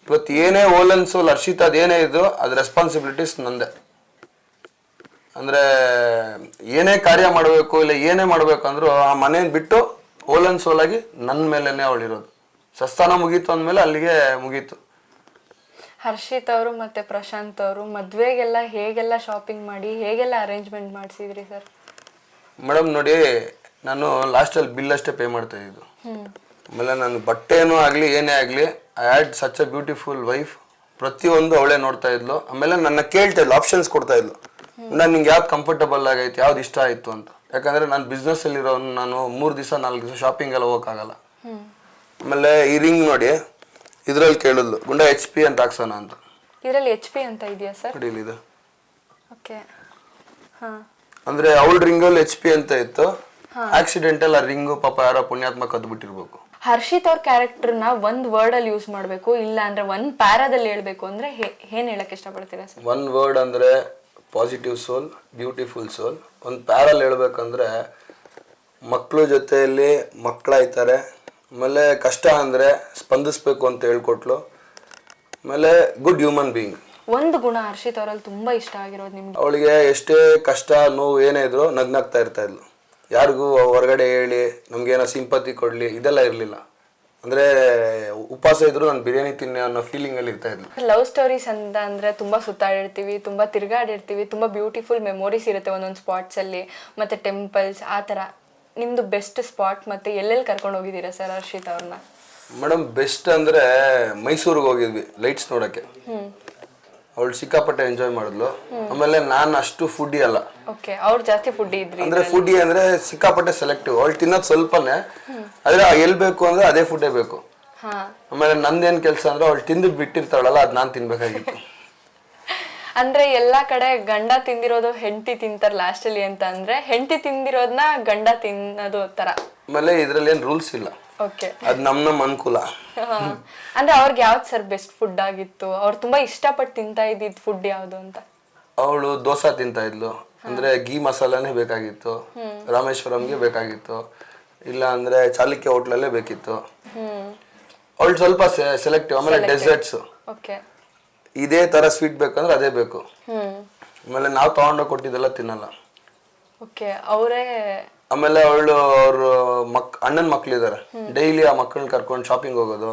ಇವತ್ತು ಏನೇ ಓಲನ್ಸು ಲರ್ಷಿತ ಅದೇನೇ ಇದ್ರು ಅದು ರೆಸ್ಪಾನ್ಸಿಬಿಲಿಟೀಸ್ ನಂದೆ. ಅಂದರೆ ಏನೇ ಕಾರ್ಯ ಮಾಡಬೇಕು ಇಲ್ಲ ಏನೇ ಮಾಡಬೇಕು ಅಂದ್ರು ಆ ಮನೇನ ಬಿಟ್ಟು ಓಲನ್ ಸೋಲಾಗಿ ನನ್ನ ಮೇಲೇ ಅವಳಿರೋದು. ಸಸ್ತಾನ ಮುಗೀತು ಅಂದಮೇಲೆ ಅಲ್ಲಿಗೆ ಮುಗೀತು. ಹರ್ಷಿತ್ ಅವರು ಮತ್ತೆ ಪ್ರಶಾಂತ್ ಅವರು ಮದುವೆಗೆಲ್ಲ ಹೇಗೆಲ್ಲ ಶಾಪಿಂಗ್ ಮಾಡಿ ಹೇಗೆಲ್ಲ ಅರೇಂಜ್ಮೆಂಟ್ ಮಾಡಿಸಿದ್ರಿ ಸರ್ ಮೇಡಮ್ ನೋಡಿ ನಾನು ಲಾಸ್ಟಲ್ಲಿ ಬಿಲ್ ಅಷ್ಟೇ ಪೇ ಮಾಡ್ತಾ ಇದ್ದು. ಆಮೇಲೆ ನಾನು ಬಟ್ಟೆನೂ ಆಗಲಿ ಏನೇ ಆಗಲಿ I had such a beautiful wife ಪ್ರತಿಯೊಂದು ಅವಳೇ ನೋಡ್ತಾ ಇದ್ಲು. ಆಮೇಲೆ ನನ್ನ ಕೇಳ್ತಾ ಇದ್ಲು ಆಪ್ಷನ್ಸ್ ಕೊಡ್ತಾ ಇದ್ಲು. ನಾನು ನಿಂಗೆ ಯಾವ್ದು ಕಂಫರ್ಟಬಲ್ ಆಗೈತೆ ಯಾವ್ದು ಇಷ್ಟ ಆಯಿತು ಅಂತ. ಯಾಕಂದ್ರೆ ನಾನು ಬಿಸ್ನೆಸ್ಸಲ್ಲಿರೋ ನಾನು ಮೂರು ದಿವಸ ನಾಲ್ಕು ದಿವಸ ಶಾಪಿಂಗ್ ಎಲ್ಲ ಹೋಗಕ್ಕಾಗಲ್ಲ. ಆಮೇಲೆ ಈ ರಿಂಗ್ ನೋಡಿ ಇದ್ರಲ್ಲಿ ಕೇಳಿದ್ಲು ಗುಂಡ ಎಚ್ ಪಿ ಅಂತ ಹಾಕ್ಸೋಣ ಅಂತ. ಇದರಲ್ಲಿ ಎಚ್ ಪಿ ಅಂತ ಇದೆಯಾ ಸರ್? ಇಲ್ಲಿ ಇದು. ಓಕೆ. ಹಾ. ಅಂದ್ರೆ ಅವಳ ರಿಂಗಲ್ಲಿ ಎಚ್ ಪಿ ಅಂತ ಇತ್ತು. ಆಕ್ಸಿಡೆಂಟಲ್ ಆ ರಿಂಗು ಪಾಪ ಯಾರೋ ಪುಣ್ಯಾತ್ಮ ಕದ್ದು ಬಿಟ್ಟಿರ್ಬೇಕು. ಹರ್ಷಿತ್ ಅವ್ರ ಕ್ಯಾರೆಕ್ಟರ್ನ ಒಂದು ವರ್ಡಲ್ಲಿ ಯೂಸ್ ಮಾಡಬೇಕು ಇಲ್ಲ ಅಂದ್ರೆ ಒಂದ್ ಪ್ಯಾರಾದಲ್ಲಿ ಹೇಳ್ಬೇಕು ಅಂದ್ರೆ ಏನು ಹೇಳಕ್ ಇಷ್ಟಪಡ್ತೀರಾ ಸರ್? ಒನ್ ವರ್ಡ್ ಅಂದರೆ ಪಾಸಿಟಿವ್ ಸೋಲ್ ಬ್ಯೂಟಿಫುಲ್ ಸೋಲ್ ಒಂದು ಪ್ಯಾರಲ್ ಹೇಳ್ಬೇಕಂದ್ರೆ ಮಕ್ಕಳು ಜೊತೆಯಲ್ಲಿ ಮಕ್ಕಳಾಯ್ತಾರೆ ಆಮೇಲೆ ಕಷ್ಟ ಅಂದರೆ ಸ್ಪಂದಿಸ್ಬೇಕು ಅಂತ ಹೇಳ್ಕೊಟ್ಲು. ಆಮೇಲೆ ಗುಡ್ ಹ್ಯೂಮನ್ ಬೀಯಿಂಗ್ ಒಂದು ಗುಣ ಹರ್ಷಿತ್ ಅವರಲ್ಲಿ ತುಂಬಾ ಇಷ್ಟ ಆಗಿರೋದು ನಿಮ್ಗೆ. ಅವಳಿಗೆ ಎಷ್ಟೇ ಕಷ್ಟ ನೋವು ಏನೇ ಇದ್ರು ನಗ್ನಾಗ್ತಾ ಇರ್ತಾ ಇದ್ಲು. ಯಾರಿಗೂ ಹೊರಗಡೆ ಹೇಳಿ ನಮಗೇನೋ ಸಿಂಪತಿ ಕೊಡಲಿ ಇದೆಲ್ಲ ಇರಲಿಲ್ಲ. ಅಂದರೆ ಉಪವಾಸ ಇದ್ರು ನಾನು ಬಿರಿಯಾನಿ ತಿನ್ನೆ ಅನ್ನೋ ಫೀಲಿಂಗ್ ಅಲ್ಲಿ ಇರ್ತಾ ಇದ್ಲು. ಲವ್ ಸ್ಟೋರೀಸ್ ಅಂತ ಅಂದ್ರೆ ತುಂಬಾ ಸುತ್ತಾಡಿರ್ತೀವಿ ತುಂಬಾ ತಿರ್ಗಾಡಿರ್ತೀವಿ ತುಂಬಾ ಬ್ಯೂಟಿಫುಲ್ ಮೆಮೊರೀಸ್ ಇರುತ್ತೆ ಒಂದೊಂದು ಸ್ಪಾಟ್ಸ್ ಅಲ್ಲಿ. ಮತ್ತೆ ಟೆಂಪಲ್ಸ್ ಆ ತರ ನಿಮ್ದು ಬೆಸ್ಟ್ ಸ್ಪಾಟ್ ಮತ್ತೆ ಎಲ್ಲೆಲ್ಲಿ ಕರ್ಕೊಂಡು ಹೋಗಿದ್ದೀರಾ ಸರ್ ಹರ್ಷಿತ್ ಅವ್ರನ್ನ? ಮೇಡಮ್ ಬೆಸ್ಟ್ ಅಂದ್ರೆ ಮೈಸೂರಿಗೆ ಹೋಗಿದ್ವಿ ಲೈಟ್ಸ್ ನೋಡಕ್ಕೆ. ಅವಳು ಸಿಕ್ಕಾಪಟ್ಟೆ ಎಂಜಾಯ್ ಮಾಡಿದ್ಲು. ಆಮೇಲೆ ನಾನು ಅಷ್ಟು ಫುಡ್ಡಿ ಅಲ್ಲ. ಓಕೆ ಅವ್ರು ಜಾಸ್ತಿ ಫುಡ್ಡಿ ಇದ್ರಿ ಅಂದ್ರೆ ಫುಡ್ಡಿ ಅಂದ್ರೆ ಸಿಕ್ಕಾಪಟ್ಟೆ ಸೆಲೆಕ್ಟಿವ್ ಅವಳು ತಿನ್ನೋದು ಸ್ವಲ್ಪನೇ ಆದ್ರೆ ಎಲ್ಲಿ ಬೇಕು ಅಂದ್ರೆ ಅದೇ ಫುಡ್ಡೇ ಬೇಕು. ಹಾ. ಆಮೇಲೆ ನಂದೇನ್ ಕೆಲಸ ಅಂದ್ರೆ ಅವಳು ತಿಂದು ಬಿಟ್ಟಿರ್ತಾಳಲ್ಲ ಅದ್ ನಾನ್ ತಿನ್ಬೇಕಾಗಿತ್ತು. ಅಂದ್ರೆ ಎಲ್ಲಾ ಕಡೆ ಗಂಡ ತಿಂದಿರೋದು ಹೆಂಡತಿ ತಿಂತಾರ ಲಾಸ್ಟ್ ಅಲ್ಲಿ ಅಂತ ಅಂದ್ರೆ ಹೆಂಡತಿ ತಿಂದಿರೋದನ್ನ ಗಂಡ ತಿನ್ನೋದು ತರ. ಆಮೇಲೆ ಇದರಲ್ಲಿ ಏನು ರೂಲ್ಸ್ ಇಲ್ಲ. ಓಕೆ ಅದು ನಮ್ ನಮ್ ಅನುಕೂಲ ಅಂದ್ರೆ ಅವ್ರಿಗೆ ಯಾವ್ದು ಸರ್ ಬೆಸ್ಟ್ ಫುಡ್ ಆಗಿತ್ತು? ಅವ್ರು ತುಂಬಾ ಇಷ್ಟಪಟ್ಟು ತಿಂತಾ ಇದ್ದಿದ್ ಫುಡ್ ಯಾವುದು ಅಂತ? ಅವಳು ದೋಸೆ ತಿಂತಾ ಇದ್ಲು. ಅಂದ್ರೆ ಗೀ ಮಸಾಲಾನೇ ಬೇಕಾಗಿತ್ತು. ರಾಮೇಶ್ವರಂಗೆ ಬೇಕಾಗಿತ್ತು. ಇಲ್ಲ ಅಂದ್ರೆ ಚಾಲುಕ್ಯ ಹೋಟ್ಲಲ್ಲೇ ಬೇಕಿತ್ತು. ಅವಳು ಸ್ವಲ್ಪ ಸೆಲೆಕ್ಟಿವ್ ಆಮೇಲೆ ಡೆಸರ್ಟ್ಸ್ ಓಕೆ ಇದೇ ತರ ಸ್ವೀಟ್ ಬೇಕಂದ್ರೆ ಅದೇ ಬೇಕು. ಆಮೇಲೆ ನಾವು ತಗೊಂಡೋಗಿ ಕೊಟ್ಟಿದ್ದೆಲ್ಲ ತಿನ್ನಲ್ಲ. ಓಕೆ ಅವರೇ ಆಮೇಲೆ ಅವಳು ಅವ್ರ ಮಕ್ ಅಣ್ಣನ ಮಕ್ಕಳಿದ್ದಾರೆ ಡೈಲಿ ಆ ಮಕ್ಕಳನ್ನ ಕರ್ಕೊಂಡು ಶಾಪಿಂಗ್ ಹೋಗೋದು.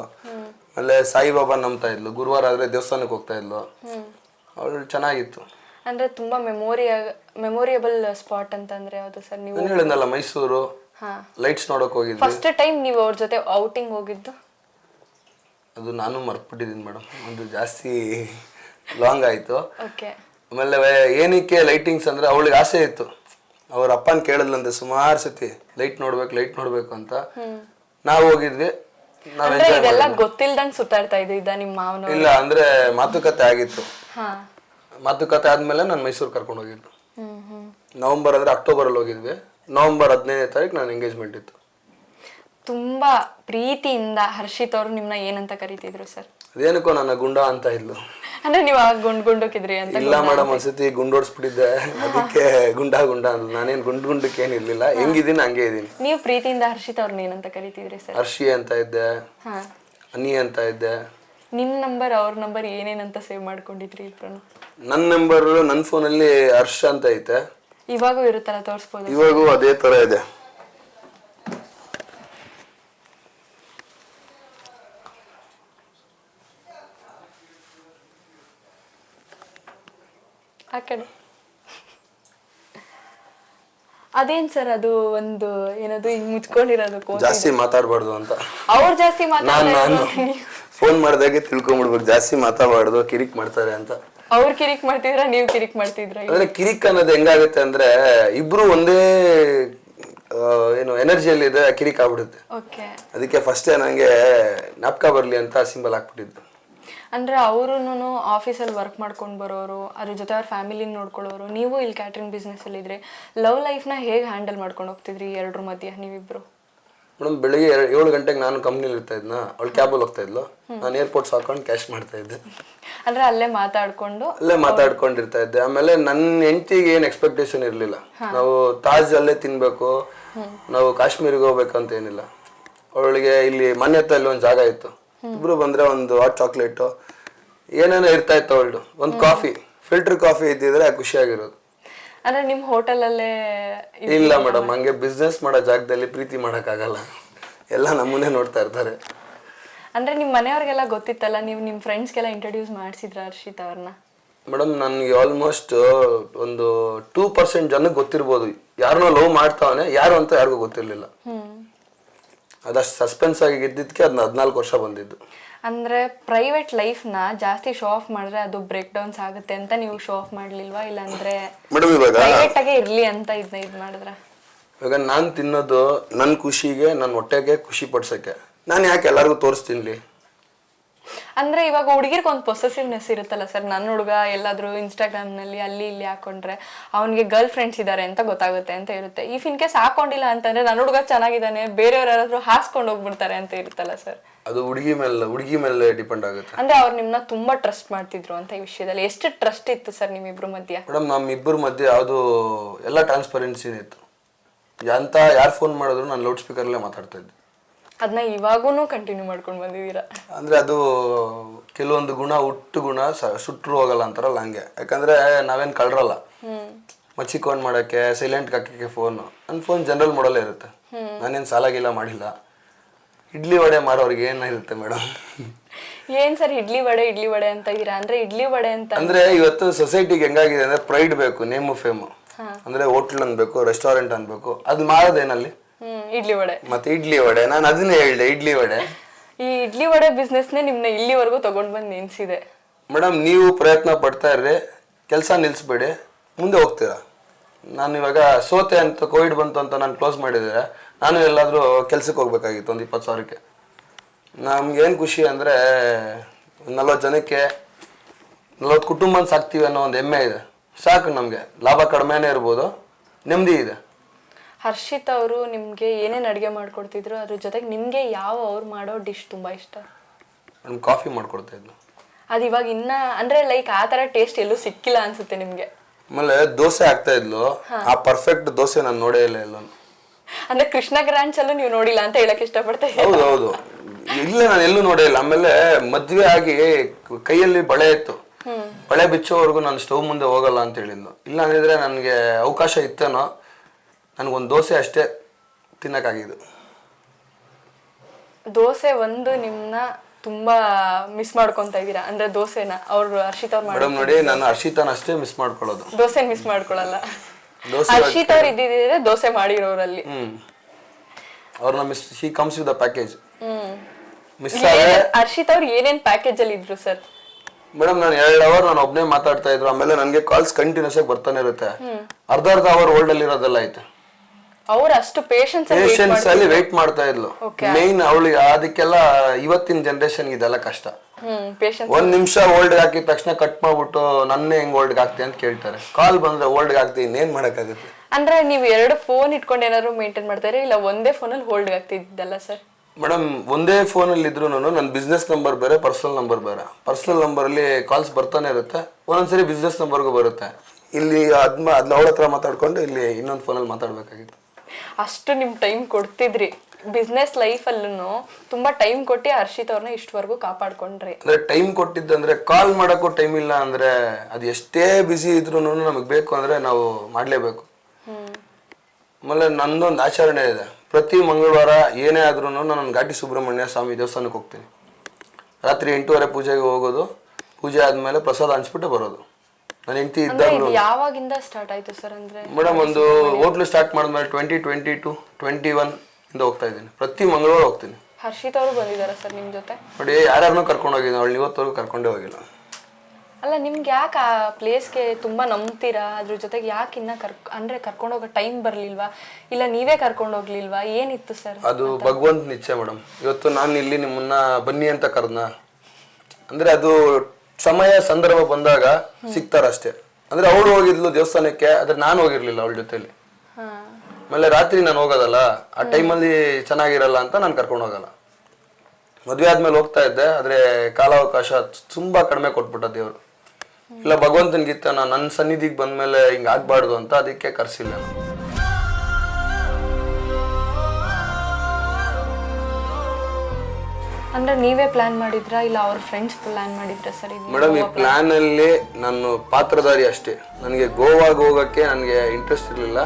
ಆಮೇಲೆ ಸಾಯಿಬಾಬಾ ನಂಬ್ತಾ ಇದ್ಲು. ಗುರುವಾರ ಆದ್ರೆ ದೇವಸ್ಥಾನಕ್ಕೆ ಹೋಗ್ತಾ ಇದ್ಲು. ಅವಳು ಚೆನ್ನಾಗಿತ್ತು. ಅಂದ್ರೆ ತುಂಬಾ ಮೆಮೋರಿಯ ಮೆಮೋರಿಯಬಲ್ ಸ್ಪಾಟ್ ಅಂತಂದ್ರೆ ಯಾವ್ದು ಸರ್ ನೀವು ಹೇಳಿದ್ನಲ್ಲ ಮೈಸೂರು? ಲೈಟ್ಸ್ ನೋಡಕ್ ಹೋಗಿದ್ವಿ. ಫಸ್ಟ್ ಟೈಮ್ ನೀವು ಅವ್ರ ಜೊತೆ ಔಟಿಂಗ್ ಹೋಗಿದ್ದು? ಅದು ನಾನು ಮರ್ತ್ಬಿಟ್ಟಿದ್ದೀನಿ ಮೇಡಮ್. ಒಂದು ಜಾಸ್ತಿ ಲಾಂಗ್ ಆಯಿತು. ಓಕೆ ಆಮೇಲೆ ಏನಕ್ಕೆ ಲೈಟಿಂಗ್ಸ್ ಅಂದ್ರೆ ಅವಳಿಗೆ ಆಸೆ ಇತ್ತು. ಅವ್ರ ಅಪ್ಪನ ಕೇಳಿದ್ಲಂತೆ ಸುಮಾರು ಸತಿ ಲೈಟ್ ನೋಡ್ಬೇಕು ಲೈಟ್ ನೋಡ್ಬೇಕು ಅಂತ. ನಾವು ಹೋಗಿದ್ವಿ. ನಾವ್ ಅಂದ್ರೆ ಎಂಜಾಯ್ ಇದೆಲ್ಲ ಗೊತ್ತಿಲ್ದಂಗ್ ಸುತ್ತಾಡ್ತಾ ಇದ್ದ ನಿಮ್ಮ ಮಾವನ ಇಲ್ಲ ಅಂದ್ರೆ ಮಾತುಕತೆ ಆಗಿತ್ತು. ಹಾ. ಮಾತುಕತೆ ಆದ್ಮೇಲೆ ನಾನು ಮೈಸೂರು ಕರ್ಕೊಂಡು ಹೋಗಿದ್ದು. ಹ್ಮ್ ಹ್ಮ್. ನವಂಬರ್ ಅಂದ್ರೆ ಅಕ್ಟೋಬರ್ ಅಲ್ಲಿ ಹೋಗಿದ್ವಿ. ನವಂಬರ್ ಹದಿನೈದನೇ ತಾರೀಕು ನಾನು ಎಂಗೇಜ್ಮೆಂಟ್ ಇತ್ತು. ತುಂಬಾ ಪ್ರೀತಿಯಿಂದ ಹರ್ಷಿತ್ ಅವರು ನಿಮ್ನ ಏನಂತ ಕರೀತಿದ್ರು ಸರ್? ಅದೇನಕ್ಕೋ ನನ್ನ ಗುಂಡ ಅಂತ ಇದ್ಲು. ಅಂದ್ರೆ ನೀವು ಆಗ ಗುಂಡ್ ಗುಂಡಕ್ಕಿದ್ರಿ ಅಂತ ಇಲ್ಲ ಮೇಡಮ್ ಒಂದ್ಸತಿ ಗುಂಡೋಡ್ಸ್ಬಿಟ್ಟಿದ್ದೆ ಅದಕ್ಕೆ ಗುಂಡ ಗುಂಡ ಅಂತ ನಾನೇನು ಗುಂಡ್ ಗುಂಡಕ್ಕೆ ಏನಿರ್ಲಿಲ್ಲ ಹೆಂಗಿದ್ದೀನಿ ಹಂಗೆ ಇದೀನಿ ನೀವು ಪ್ರೀತಿಯಿಂದ ಹರ್ಷಿತ್ ಅವ್ರನ್ನ ಏನಂತ ಕರಿತಿದ್ರಿ ಸರ್? ಹರ್ಷಿ ಅಂತ ಇದ್ದೆ. ಹಾ. ಅನಿ ಅಂತ ಇದ್ದೆ. ನಿಮ್ ನಂಬರ್ ಅವ್ರ ನಂಬರ್ ಏನೇನಂತ ಸೇವ್ ಮಾಡ್ಕೊಂಡಿದ್ರಿ ಇಬ್ರು ನನ್ನ ನಂಬರ್ ನನ್ನ ಫೋನಲ್ಲಿ ಹರ್ಷ ಅಂತ ಐತೆ. ಇವಾಗೂ ಇರುತ್ತಲ್ಲ ತೋರಿಸ್ಬೋದು. ಇವಾಗೂ ಅದೇ ತರ ಇದೆ. ಆ ಕಡೆ. ಅದೇನ್ ಸರ್ ಅದು ಒಂದು ಏನದು ಹಿಂಗ್ ಮುಚ್ಕೊಂಡಿರೋದು ಜಾಸ್ತಿ ಮಾತಾಡಬಾರ್ದು ಅಂತ. ಅವ್ರು ಜಾಸ್ತಿ ನಾನು ಮಾತಾಡ್ತಾರೆ ನಾನು ಫೋನ್ ಮಾಡಿದಾಗೆ ತಿಳ್ಕೊಂಬಿಡ್ಬೇಕು. ಜಾಸ್ತಿ ಮಾತಾಡಬಾರ್ದು ಕಿರಿಕ್ ಮಾಡ್ತಾರೆ ಅಂತ. ಅವ್ರು ಕಿರಿಕ್ ಮಾಡ್ತಿದ್ರ ನೀವು ಕಿರಿಕ್ ಮಾಡ್ತಿದ್ರ ಅಂದ್ರೆ ಕಿರಿಕ್ ಅನ್ನೋದು ಹೆಂಗಾಗುತ್ತೆ ಅಂದ್ರೆ ಇಬ್ರು ಒಂದೇ ಏನು ಎನರ್ಜಿಯಲ್ಲಿ ಇದೆ ಕಿರಿಕ್ ಆಗ್ಬಿಡುತ್ತೆ. ಓಕೆ. ಅದಕ್ಕೆ ಫಸ್ಟ್ ನನಗೆ ನಾಪ್ಕ ಬರಲಿ ಅಂತ ಸಿಂಬಲ್ ಹಾಕ್ಬಿಟ್ಟಿದ್ದು. ಅಂದ್ರೆ ಅವರು ಆಫೀಸಲ್ಲಿ ವರ್ಕ್ ಮಾಡ್ಕೊಂಡು ಬರೋರು ಅದ್ರ ಜೊತೆ ಅವ್ರ ಫ್ಯಾಮಿಲಿ ನೋಡ್ಕೊಳ್ಳೋರು ನೀವು ಇಲ್ಲಿ ಕ್ಯಾಟ್ರಿಂಗ್ ಬಿಸ್ನೆಸ್ ಅಲ್ಲಿ ಇದ್ರೆ ಲವ್ ಲೈಫ್ನ ಹೇಗೆ ಹ್ಯಾಂಡಲ್ ಮಾಡ್ಕೊಂಡು ಹೋಗ್ತಿದ್ರಿ ಎರಡರ ಮಧ್ಯ ನೀವಿಬ್ರು? ಮೇಡಮ್ ಬೆಳಿಗ್ಗೆ ಏಳ್- ಗಂಟೆಗೆ ನಾನು ಕಂಪ್ನಿಲಿ ಇರ್ತಾ ಇದ್ನ. ಅವಳು ಕ್ಯಾಬಲ್ಲಿ ಹೋಗ್ತಾ ಇದ್ಲು. ನಾನು ಏರ್ಪೋರ್ಟ್ಸ್ ಹಾಕೊಂಡು ಕ್ಯಾಶ್ ಮಾಡ್ತಾ ಇದ್ದೆ. ಅಂದ್ರೆ ಅಲ್ಲೇ ಮಾತಾಡ್ಕೊಂಡು ಅಲ್ಲೇ ಮಾತಾಡ್ಕೊಂಡಿರ್ತಾ ಇದ್ದೆ. ಆಮೇಲೆ ನನ್ನ ಹೆಂಡತಿಗೆ ಏನು ಎಕ್ಸ್ಪೆಕ್ಟೇಷನ್ ಇರಲಿಲ್ಲ. ನಾವು ತಾಜ್ ಅಲ್ಲೇ ತಿನ್ಬೇಕು. ನಾವು ಕಾಶ್ಮೀರಿಗೆ ಹೋಗ್ಬೇಕು ಅಂತ ಏನಿಲ್ಲ. ಅವಳಿಗೆ ಇಲ್ಲಿ ಮನೆ ಹತ್ರ ಇಲ್ಲಿ ಒಂದು ಜಾಗ ಇತ್ತು. ಇಬ್ರು ಬಂದ್ರೆ ಒಂದು ಹಾಟ್ ಚಾಕ್ಲೇಟು ಏನೇನೋ ಇರ್ತಾ ಇತ್ತು ಅವಳು ಒಂದು ಕಾಫಿ ಫಿಲ್ಟರ್ ಕಾಫಿ ಇದ್ದಿದ್ರೆ ಖುಷಿಯಾಗಿರೋದು. ಅಂದ್ರೆ ನಿಮ್ ಹೋಟೆಲಲ್ಲೇ ಇಲ್ಲ ಮೇಡಮ್ ಹಂಗೆ ಬಿಸ್ನೆಸ್ ಮಾಡೋ ಜಾಗದಲ್ಲಿ ಪ್ರೀತಿ ಮಾಡೋಕ್ಕಾಗಲ್ಲ. ಎಲ್ಲ ನಮ್ಮನ್ನೇ ನೋಡ್ತಾ ಇರ್ತಾರೆ. ಅಂದ್ರೆ ನಿಮ್ ಮನೆಯವ್ರಿಗೆಲ್ಲ ಗೊತ್ತಿತ್ತಲ್ಲ ನೀವು ನಿಮ್ ಫ್ರೆಂಡ್ಸ್ಗೆಲ್ಲ ಇಂಟ್ರೊಡ್ಯೂಸ್ ಮಾಡಿಸಿದ್ರ ಹರ್ಷಿತ್ ಅವ್ರನ್ನ ಮೇಡಮ್ ನನಗೆ ಆಲ್ಮೋಸ್ಟ್ ಒಂದು ಟೂ ಪರ್ಸೆಂಟ್ ಜನಕ್ಕೆ ಗೊತ್ತಿರ್ಬೋದು. ಯಾರನ್ನೋ ಲವ್ ಮಾಡ್ತಾವನೆ ಯಾರು ಅಂತ ಯಾರಿಗೂ ಗೊತ್ತಿರಲಿಲ್ಲ. ಅದಷ್ಟು ಸಸ್ಪೆನ್ಸ್ ಆಗಿ ಗೆದ್ದಿದ್ದಕ್ಕೆ ಅದನ್ನ ಹದಿನಾಲ್ಕು ವರ್ಷ ಬಂದಿದ್ದು. ಅಂದ್ರೆ ಪ್ರೈವೇಟ್ ಲೈಫ್ನ ಜಾಸ್ತಿ ಶೋ ಆಫ್ ಮಾಡಿದ್ರೆ ಅದು ಬ್ರೇಕ್ ಡೌನ್ಸ್ ಆಗುತ್ತೆ ಅಂತ ನೀವು ಶೋ ಆಫ್ ಮಾಡ್ಲಿಲ್ವಾ? ಇಲ್ಲಾಂದ್ರೆ ಮೇಡಮ್ ಇವಾಗ ಪ್ರೈವೇಟ್ ಆಗೇ ಇರ್ಲಿ ಅಂತ ಇದನ್ನ ಇದು ಮಾಡಿದ್ರೆ. ಇವಾಗ ನಾನು ತಿನ್ನೋದು ನನ್ನ ಖುಷಿಗೆ ನನ್ನ ಹೊಟ್ಟೆಗೆ ಖುಷಿ ಪಡ್ಸೋಕ್ಕೆ. ನಾನು ಯಾಕೆ ಎಲ್ಲರಿಗೂ ತೋರಿಸ್ತೀನಿ ಅಂದ್ರೆ ಇವಾಗ ಹುಡುಗಿರ್ಗೆ ಒಂದು ಪೊಸೆಸಿವ್ನೆಸ್ ಇರುತ್ತಲ್ಲ ಸರ್ ನನ್ನ ಹುಡುಗ ಎಲ್ಲಾದ್ರೂ ಇನ್ಸ್ಟಾಗ್ರಾಮ್ನಲ್ಲಿ ಅಲ್ಲಿ ಇಲ್ಲಿ ಹಾಕೊಂಡ್ರೆ ಅವನಿಗೆ ಗರ್ಲ್ ಫ್ರೆಂಡ್ಸ್ ಇದ್ದಾರೆ ಅಂತ ಗೊತ್ತಾಗುತ್ತೆ ಅಂತ ಇರುತ್ತೆ. ಇಫ್ ಇನ್ ಕೇಸ್ ಹಾಕೊಂಡಿಲ್ಲ ಅಂತಂದ್ರೆ ನನ್ನ ಹುಡುಗ ಚೆನ್ನಾಗಿದ್ದಾನೆ ಬೇರೆಯವ್ರು ಯಾರಾದ್ರೂ ಹಾಸ್ಕೊಂಡು ಹೋಗ್ಬಿಡ್ತಾರೆ ಅಂತ ಇರುತ್ತಲ್ಲ ಸರ್ ಅದು ಹುಡುಗಿ ಮೇಲೆ ಹುಡುಗಿ ಮೇಲೆ ಡಿಪೆಂಡ್ ಆಗುತ್ತೆ. ಅಂದ್ರೆ ಅವ್ರು ನಿಮ್ಮನ್ನ ತುಂಬಾ ಟ್ರಸ್ಟ್ ಮಾಡ್ತಿದ್ರು ಅಂತ ಈ ವಿಷಯದಲ್ಲಿ. ಎಷ್ಟು ಟ್ರಸ್ಟ್ ಇತ್ತು ಸರ್ ನಿಮ್ಮಿಬ್ರ ಮಧ್ಯ? ಮೇಡಮ್ ನಮ್ಮ ಇಬ್ಬರ ಮಧ್ಯೆ ಯಾವುದು ಎಲ್ಲ ಟ್ರಾನ್ಸ್ಪರೆನ್ಸಿನೇ ಇತ್ತು. ಎಂತ ಯಾರು ಫೋನ್ ಮಾಡಿದ್ರು ನಾನು ಲೌಡ್ ಸ್ಪೀಕರ್ಲೇ ಮಾತಾಡ್ತಾ ಇದ್ದೆ. ಅದನ್ನ ಇವಾಗೂ ಕಂಟಿನ್ಯೂ ಮಾಡ್ಕೊಂಡು ಬಂದಿದ್ದೀರಾ. ಅಂದರೆ ಅದು ಕೆಲವೊಂದು ಗುಣ ಹುಟ್ಟು ಗುಣ ಸುಟ್ಟರು ಹೋಗಲ್ಲ ಅಂತಾರಲ್ಲ ಹಂಗೆ. ಯಾಕಂದರೆ ನಾವೇನು ಕಳ್ರಲ್ಲ. ಮಚ್ಚಿಕೋನ್ ಮಾಡೋಕ್ಕೆ ಸೈಲೆಂಟ್ ಹಾಕಕ್ಕೆ ಫೋನು ನನ್ನ ಫೋನ್ ಜನರಲ್ ಮಾಡಲ್ಲೇ ಇರುತ್ತೆ. ನಾನೇನು ಸಾಲಾಗಿಲ್ಲ ಮಾಡಿಲ್ಲ. ಇಡ್ಲಿ ವಡೆ ಮಾರೋರಿಗೆ ಏನಿರುತ್ತೆ ಮೇಡಮ್ ಏನ್ ಸರ್ ಇಡ್ಲಿ ವಡೆ ಇಡ್ಲಿ ವಡೆ ಅಂತ ಇದೀರಾ ಅಂದ್ರೆ ಇಡ್ಲಿ ವಡೆ ಅಂತ ಅಂದ್ರೆ ಇವತ್ತು ಸೊಸೈಟಿಗೆ ಹೆಂಗಾಗಿದೆ ಅಂದ್ರೆ ಪ್ರೈಡ್ ಬೇಕು ನೇಮು ಫೇಮು ಅಂದ್ರೆ ಹೋಟ್ಲ್ ಅನ್ಬೇಕು ರೆಸ್ಟೋರೆಂಟ್ ಅನ್ಬೇಕು. ಅದು ಮಾಡೋದೇನಲ್ಲಿ ಇಡ್ಲಿ ವಡೆ. ಮತ್ತೆ ಇಡ್ಲಿ ವಡೆ ನಾನು ಅದನ್ನೇ ಹೇಳಿದೆ ಇಡ್ಲಿ ವಡೆ. ಈ ಇಡ್ಲಿ ವಡೆ ಬಿಸ್ನೆಸ್ನೇ ನಿಮ್ನ ಇಲ್ಲಿವರೆಗೂ ತಗೊಂಡ್ ಬಂದು ನಿಲ್ಸಿದೆ. ಮೇಡಮ್ ನೀವು ಪ್ರಯತ್ನ ಪಡ್ತಾ ಇರ್ರಿ ಕೆಲಸ ನಿಲ್ಲಿಸ್ಬೇಡಿ ಮುಂದೆ ಹೋಗ್ತೀರಾ? ನಾನು ಇವಾಗ ಸೋತೆ ಅಂತ ಕೋವಿಡ್ ಬಂತು ಅಂತ ನಾನು ಕ್ಲೋಸ್ ಮಾಡಿದರೆ ನಾನು ಎಲ್ಲಾದರೂ ಕೆಲ್ಸಕ್ಕೆ ಹೋಗ್ಬೇಕಾಗಿತ್ತು ಒಂದು ಇಪ್ಪತ್ತು ಸಾವಿರಕ್ಕೆ. ನಮ್ಗೇನು ಖುಷಿ ಅಂದರೆ ನಲ್ವತ್ತು ಜನಕ್ಕೆ ನಲ್ವತ್ತು ಕುಟುಂಬನ ಸಾಕ್ತೀವಿ ಅನ್ನೋ ಒಂದು ಹೆಮ್ಮೆ ಇದೆ. ಸಾಕು ನಮಗೆ ಲಾಭ ಕಡಿಮೆನೇ ಇರ್ಬೋದು ನೆಮ್ಮದಿ ಇದೆ. ಹರ್ಷಿತ್ ಅವರು ನಿಮ್ಗೆ ಏನೇನ್ ಅಡುಗೆ ಮಾಡ್ಕೊಡ್ತಿದ್ರು? ಅದ್ರ ಜೊತೆಗೆ ನಿಮ್ಗೆ ಯಾವ ಅವ್ರು ಮಾಡೋ ಡಿಶ್ ತುಂಬಾ ಇಷ್ಟ? ನಾನು ಕಾಫಿ ಮಾಡ್ಕೊಡ್ತಾ ಇದ್ನು ಅದ್ ಇವಾಗ ಇನ್ನ ಅಂದ್ರೆ ಲೈಕ್ ಆ ತರ ಟೇಸ್ಟ್ ಎಲ್ಲೂ ಸಿಕ್ಕಿಲ್ಲ ಅನ್ಸುತ್ತೆ ನಿಮ್ಗೆ. ಆಮೇಲೆ ದೋಸೆ ಆಗ್ತಾ ಇದ್ಲು. ಆ ಪರ್ಫೆಕ್ಟ್ ದೋಸೆ ನಾನು ನೋಡೇ ಇಲ್ಲ ಎಲ್ಲ ಅಂದ್ರೆ ಕೃಷ್ಣ ಗ್ರಾಂಚ್ ಅಲ್ಲೂ ನೀವು ನೋಡಿಲ್ಲ ಅಂತ ಹೇಳಕ್ ಇಷ್ಟಪಡ್ತಾ ಇದ್ದೀನಿ ಹೌದು ಹೌದು. ಇಲ್ಲ ನಾನು ಎಲ್ಲೂ ನೋಡೇ ಇಲ್ಲ. ಆಮೇಲೆ ಮದ್ವೆ ಆಗಿ ಕೈಯಲ್ಲಿ ಬಳೆ ಇತ್ತು. ಬಳೆ ಬಿಚ್ಚೋವರೆಗೂ ನಾನು ಸ್ಟವ್ ಮುಂದೆ ಹೋಗಲ್ಲ ಅಂತ ಹೇಳಿದ್ಲು. ಇಲ್ಲ ಅಂದಿದ್ರೆ ನನಗೆ ಅವಕಾಶ ಇತ್ತೇನೋ. ನನಗೊಂದು ದೋಸೆ ಅಷ್ಟೇ ತಿನ್ನಕ್ಕಾಗಿದ್ದು. ದೋಸೆ ಒಂದು ನಿಮ್ನ ತುಂಬಾ ಮಿಸ್ ಮಾಡ್ಕೊಂತ ಇದ್ದೀರಾ? ಅಂದ್ರೆ ದೋಸೆನ ಅವ್ರು ಹರ್ಷಿತ್ ಅವ್ರು ಮಾಡೋ ಮೇಡಮ್ ನೋಡಿ ನಾನು ಹರ್ಷಿತನ ಅಷ್ಟೇ ಮಿಸ್ ಮಾಡ್ಕೊಳ್ಳೋದು. ದೋಸೆ ಮಿಸ್ ಮಾಡ್ಕೊಳಲ್ಲ. ದೋಸೆ ಹರ್ಷಿತ್ ಅವ್ರು ಇದ್ದಿದ್ರೆ ದೋಸೆ ಮಾಡಿರೋರಲ್ಲಿ. ಹ್ಮ್. ಅವ್ರನ್ನ miss she comes with the package miss ಆದ್ರೆ ಹರ್ಷಿತ್ ಅವ್ರು ಏನೇನ್ ಪ್ಯಾಕೇಜ್ ಅಲ್ಲಿ ಇದ್ರು ಸರ್? ಮೇಡಮ್ ನಾನು ಎರಡು ಅವರ್ ನಾನು ಒಬ್ಬನೇ ಮಾತಾಡ್ತಾ ಇದ್ರು ಆಮೇಲೆ ನನಗೆ ಕಾಲ್ಸ್ ಕಂಟಿನ್ಯೂಸ್ ಆಗಿ ಬರ್ತಾನೆ ಇರುತ್ತೆ. ಅರ್ಧ ಅರ್ಧ ಅವರ್ ಓಲ್ಡ್ ಅಲ್ಲಿ ಇರೋದೆಲ್ಲ ಐತೆ. ಅವ್ರು ಅಷ್ಟು ಪೇಷನ್ಸ್ ಪೇಷನ್ಸ್ ಅಲ್ಲಿ ವೇಟ್ ಮಾಡ್ತಾ ಇದ್ಲು. ಮೇನ್ ಅವಳಿಗೆ ಅದಕ್ಕೆಲ್ಲ ಇವತ್ತಿನ ಜನರೇಷನ್ ಇದೆಲ್ಲ ಕಷ್ಟ. ಒಂದ್ ನಿಮಿಷ ಓಲ್ಡ್ ಹಾಕಿದ ತಕ್ಷಣ ಕಟ್ ಮಾಡ್ಬಿಟ್ಟು ನನ್ನೇ ಹೆಂಗ್ ಓಲ್ಡ್ ಹಾಕ್ತಿ ಅಂತ ಕೇಳ್ತಾರೆ. ಕಾಲ್ ಬಂದ್ರೆ ಓಲ್ಡ್ ಹಾಕ್ತಿ ಇನ್ನೇನ್ ಮಾಡಕ್ಕಾಗುತ್ತೆ? ಅಂದ್ರೆ ನೀವು ಎರಡು ಫೋನ್ ಇಟ್ಕೊಂಡು ಏನಾದ್ರು ಮೇಂಟೈನ್ ಮಾಡ್ತಾರೆ ಇಲ್ಲ ಒಂದೇ ಫೋನ್ ಅಲ್ಲಿ ಹೋಲ್ಡ್ ಆಗ್ತಿದ್ದಲ್ಲ ಸರ್ ಮೇಡಮ್ ಒಂದೇ ಫೋನ್ ಅಲ್ಲಿ ಇದ್ರು ನನ್ನ ಬಿಸ್ನೆಸ್ ನಂಬರ್ ಬೇರೆ ಪರ್ಸನಲ್ ನಂಬರ್ ಬೇರೆ. ಪರ್ಸನಲ್ ನಂಬರ್ ಅಲ್ಲಿ ಕಾಲ್ಸ್ ಬರ್ತಾನೆ ಇರುತ್ತೆ. ಒಂದೊಂದ್ಸರಿ ಬಿಸ್ನೆಸ್ ನಂಬರ್ಗೂ ಬರುತ್ತೆ. ಇಲ್ಲಿ ಅದ್ಮ ಅದ್ನ ಅವಳ ಹತ್ರ ಮಾತಾಡ್ಕೊಂಡು ಇಲ್ಲಿ ಇನ್ನೊಂದು ಫೋನಲ್ಲಿ ಮಾತಾಡ್ಬೇಕಾಗಿತ್ತು. ಅಷ್ಟು ನಿಮ್ ಟೈಮ್ ಕೊಡ್ತಿದ್ರಿ. ಬಿಸ್ನೆಸ್ ಲೈಫ್ ಅಲ್ಲೂ ತುಂಬಾ ಟೈಮ್ ಕೊಟ್ಟಿ ಹರ್ಷಿತ್ ಅವ್ರನ್ನ ಇಷ್ಟವರೆಗೂ ಕಾಪಾಡ್ಕೊಂಡ್ರಿ. ಅಂದ್ರೆ ಟೈಮ್ ಕೊಟ್ಟಿದ್ದಂದ್ರೆ ಕಾಲ್ ಮಾಡೋಕ್ಕೂ ಟೈಮ್ ಇಲ್ಲ ಅಂದ್ರೆ ಅದು ಎಷ್ಟೇ ಬಿಸಿ ಇದ್ರು ನಮಗೆ ಬೇಕು ಅಂದ್ರೆ ನಾವು ಮಾಡಲೇಬೇಕು. ಆಮೇಲೆ ನಂದೊಂದು ಆಚರಣೆ ಇದೆ. ಪ್ರತಿ ಮಂಗಳವಾರ ಏನೇ ಆದ್ರೂ ನಾನು ಘಾಟಿ ಸುಬ್ರಹ್ಮಣ್ಯ ಸ್ವಾಮಿ ದೇವಸ್ಥಾನಕ್ಕೆ ಹೋಗ್ತೀನಿ. ರಾತ್ರಿ ಎಂಟೂವರೆ ಪೂಜೆಗೆ ಹೋಗೋದು. ಪೂಜೆ ಆದಮೇಲೆ ಪ್ರಸಾದ ಹಂಚ್ಬಿಟ್ಟು ಬರೋದು. ನನ್ನ ಹೆಂಡತಿ ಇದ್ದಾಗಲೂ ಯಾವಾಗಿಂದ ಸ್ಟಾರ್ಟ್ ಆಯ್ತು ಸರ್ ಅಂದ್ರೆ ಮೇಡಮ್ ಒಂದು ಹೋಟ್ಲು ಸ್ಟಾರ್ಟ್ ಮಾಡಿದ್ಮೇಲೆ twenty twenty to twenty one ಇಂದ ಹೋಗ್ತಾ ಇದ್ದೀನಿ. ಪ್ರತಿ ಮಂಗಳವಾರ ಹೋಗ್ತೀನಿ. ಹರ್ಷಿತ್ ಅವರು ಬಂದಿದ್ದಾರೆ ಸರ್ ನಿಮ್ಮ ಜೊತೆ? ನೋಡಿ ಯಾರ್ಯಾರನ್ನೂ ಕರ್ಕೊಂಡು ಹೋಗಿದ್ದೀನಿ ಅವಳು ಇವತ್ತವರೆಗೂ ಕರ್ಕೊಂಡೇ ಹೋಗಿಲ್ಲ. ಅಲ್ಲ ನಿಮ್ಗೆ ಯಾಕೆ ಆ ಪ್ಲೇಸ್ಗೆ ತುಂಬಾ ನಂಬ್ತೀರಾ? ಅದ್ರ ಜೊತೆಗೆ ಯಾಕೆ ಇನ್ನ ಕರ್ ಅಂದ್ರೆ ಕರ್ಕೊಂಡು ಹೋಗೋ ಟೈಮ್ ಬರ್ಲಿಲ್ವಾ? ಇಲ್ಲ ನೀವೇ ಕರ್ಕೊಂಡು ಹೋಗ್ಲಿಲ್ವಾ? ಏನಿತ್ತು ಸರ್ ಅದು ಭಗವಂತ ನಿಶ್ಚಯ ಮೇಡಮ್. ಇವತ್ತು ನಾನು ಇಲ್ಲಿ ನಿಮ್ಮನ್ನ ಬನ್ನಿ ಅಂತ ಕರೆದ್ನ? ಅಂದ್ರೆ ಅದು ಸಮಯ ಸಂದರ್ಭ ಬಂದಾಗ ಸಿಗ್ತಾರಷ್ಟೇ. ಅಂದ್ರೆ ಅವ್ರು ಹೋಗಿದ್ಲು ದೇವಸ್ಥಾನಕ್ಕೆ ಆದ್ರೆ ನಾನು ಹೋಗಿರ್ಲಿಲ್ಲ ಅವಳ ಜೊತೆಲಿ. ಆಮೇಲೆ ರಾತ್ರಿ ನಾನು ಹೋಗೋದಲ್ಲ ಆ ಟೈಮಲ್ಲಿ ಚೆನ್ನಾಗಿರಲ್ಲ ಅಂತ ನಾನು ಕರ್ಕೊಂಡು ಹೋಗಲ್ಲ. ಮದುವೆ ಆದ್ಮೇಲೆ ಹೋಗ್ತಾ ಇದ್ದೆ ಆದ್ರೆ ಕಾಲಾವಕಾಶ ತುಂಬಾ ಕಡಿಮೆ ಕೊಟ್ಬಿಟ್ಟ ದೇವ್ರು. ಇಲ್ಲ ಭಗವಂತನಿಗಿತ್ತ ನಾನು ನನ್ನ ಸನ್ನಿಧಿಗೆ ಬಂದ್ಮೇಲೆ ಹಿಂಗ್ ಆಗ್ಬಾರ್ದು ಅಂತ ಅದಕ್ಕೆ ಕರ್ಸಿಲ್ಲ ನಾನು. ಅಂದ್ರೆ ನೀವೇ ಪ್ಲಾನ್ ಮಾಡಿದ್ರಾ ಇಲ್ಲ ಅವ್ರ ಫ್ರೆಂಡ್ಸ್ ಪ್ಲಾನ್ ಮಾಡಿದ್ರಾ ಸರ್ ಮೇಡಮ್ ಈ ಪ್ಲಾನ್ ಅಲ್ಲಿ ನಾನು ಪಾತ್ರಧಾರಿ ಅಷ್ಟೇ. ನನಗೆ ಗೋವಾಗೆ ಹೋಗಕ್ಕೆ ನನಗೆ ಇಂಟ್ರೆಸ್ಟ್ ಇರಲಿಲ್ಲ.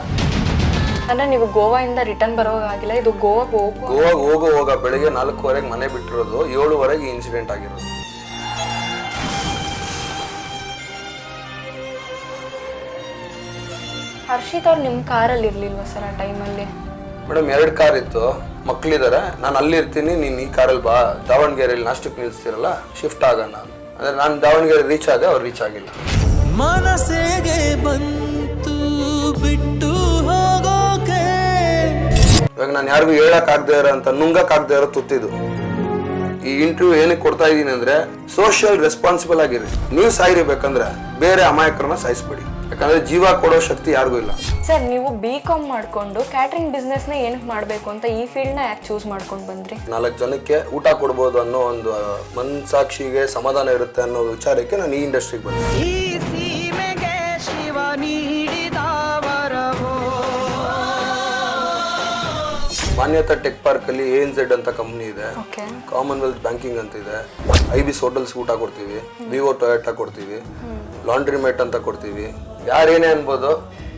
ಅಂದ್ರೆ ನೀವು ಗೋವಾಯಿಂದ ರಿಟರ್ನ್ ಬರೋವಾಗಿಲ್ಲ ಇದು ಗೋವಾಗ ಹೋಗೋ ಗೋವಾಗೆ ಹೋಗೋ ಹೋಗ ಬೆಳಿಗ್ಗೆ ನಾಲ್ಕೂವರೆಗೆ ಮನೆ ಬಿಟ್ಟಿರೋದು ಏಳುವರೆಗೆ ಇನ್ಸಿಡೆಂಟ್ ಆಗಿರೋದು. ಹರ್ಷಿತ್ ಅವ್ರು ನಿಮ್ಮ ಕಾರಲ್ಲಿ ಇರ್ಲಿಲ್ವಾ ಸರ್ ಆ ಟೈಮಲ್ಲಿ ಮೇಡಮ್ ಎರಡು ಕಾರ್ ಇತ್ತು. ಮಕ್ಳಿದಾರೆ ನಾನು ಅಲ್ಲಿ ಇರ್ತೀನಿ ನೀನು ಈ ಕಾರಲ್ಲಿ ಬಾ ದಾವಣಗೆರೆಯಲ್ಲಿ ನಾಷ್ಟಕ್ಕೆ ನಿಲ್ಲಿಸ್ತೀರಲ್ಲ ಶಿಫ್ಟ್ ಆಗೋಣ ನಾನು ಅಂದ್ರೆ ನಾನು ದಾವಣಗೆರೆ ರೀಚ್ ಆದೆ ಅವ್ರು ರೀಚ್ ಆಗಿಲ್ಲ. ಮನಸ್ಸಿಗೆ ಬಂತು ಬಿಟ್ಟು ಹೋಗೋಕೆ. ಇವಾಗ ನಾನು ಯಾರಿಗೂ ಹೇಳಕ್ ಆಗದೆ ಇರೋ ಅಂತ ನುಂಗಕ್ಕಾಗದೆ ಇರೋ ತುತ್ತಿದು. ಈ ಇಂಟರ್ವ್ಯೂ ಏನಕ್ಕೆ ಕೊಡ್ತಾ ಇದ್ದೀನಿ ಅಂದರೆ ಸೋಷಿಯಲ್ ರೆಸ್ಪಾನ್ಸಿಬಲ್ ಆಗಿರಿ. ನೀವು ಸಾಯಿರಬೇಕಂದ್ರೆ ಬೇರೆ ಅಮಾಯಕರನ್ನ ಸಾಯಿಸ್ಬೇಡಿ. ಯಾಕಂದ್ರೆ ಜೀವ ಕೊಡೋ ಶಕ್ತಿ ಯಾರಿಗೂ ಇಲ್ಲ. ಸರ್ ನೀವು ಬಿ ಕಾಮ್ ಮಾಡ್ಕೊಂಡು ಕ್ಯಾಟ್ರಿಂಗ್ನ ಏನಕ್ಕೆ ಮಾಡಬೇಕು ಅಂತ ಈ ಫೀಲ್ಡ್ನ ಯಾಕೆ ಚೂಸ್ ಮಾಡ್ಕೊಂಡು ಬಂದ್ರಿ? ನಾಲ್ಕು ಜನಕ್ಕೆ ಊಟ ಕೊಡ್ಬೋದು ಅನ್ನೋ ಒಂದು ಮನ್ಸಾಕ್ಷಿಗೆ ಸಮಾಧಾನ ಇರುತ್ತೆ ಅನ್ನೋ ವಿಚಾರಕ್ಕೆ ನಾನು ಈ ಇಂಡಸ್ಟ್ರಿಗೆ ಬಂದೆ. ಈ ಸೀಮೆಗೆ ಶಿವ ನೀಡಿದ ವರವೋ. ಮಾನ್ಯತಾ ಟೆಕ್ ಪಾರ್ಕ್ ಅಲ್ಲಿ ಎನ್ ಝೆಡ್ ಅಂತ ಕಂಪ್ನಿ ಇದೆ. ಓಕೆ. ಕಾಮನ್ವೆಲ್ತ್ ಬ್ಯಾಂಕಿಂಗ್ ಅಂತ ಇದೆ. ಐ ಬಿಸ್ ಹೋಟೆಲ್ಸ್ ಊಟ ಕೊಡ್ತೀವಿ. ವಿವೋ ಟೊಯೋಟಾ ಕೊಡ್ತೀವಿ. ಲಾಂಡ್ರಿ ಮೇಟ್ ಅಂತ ಕೊಡ್ತೀವಿ. ಯಾರೇನೇ ಅನ್ಬೋದು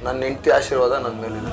ನನ್ನ ಹೆಂಡತಿ ಆಶೀರ್ವಾದ ನನ್ನ ಮೇಲಿದೆ.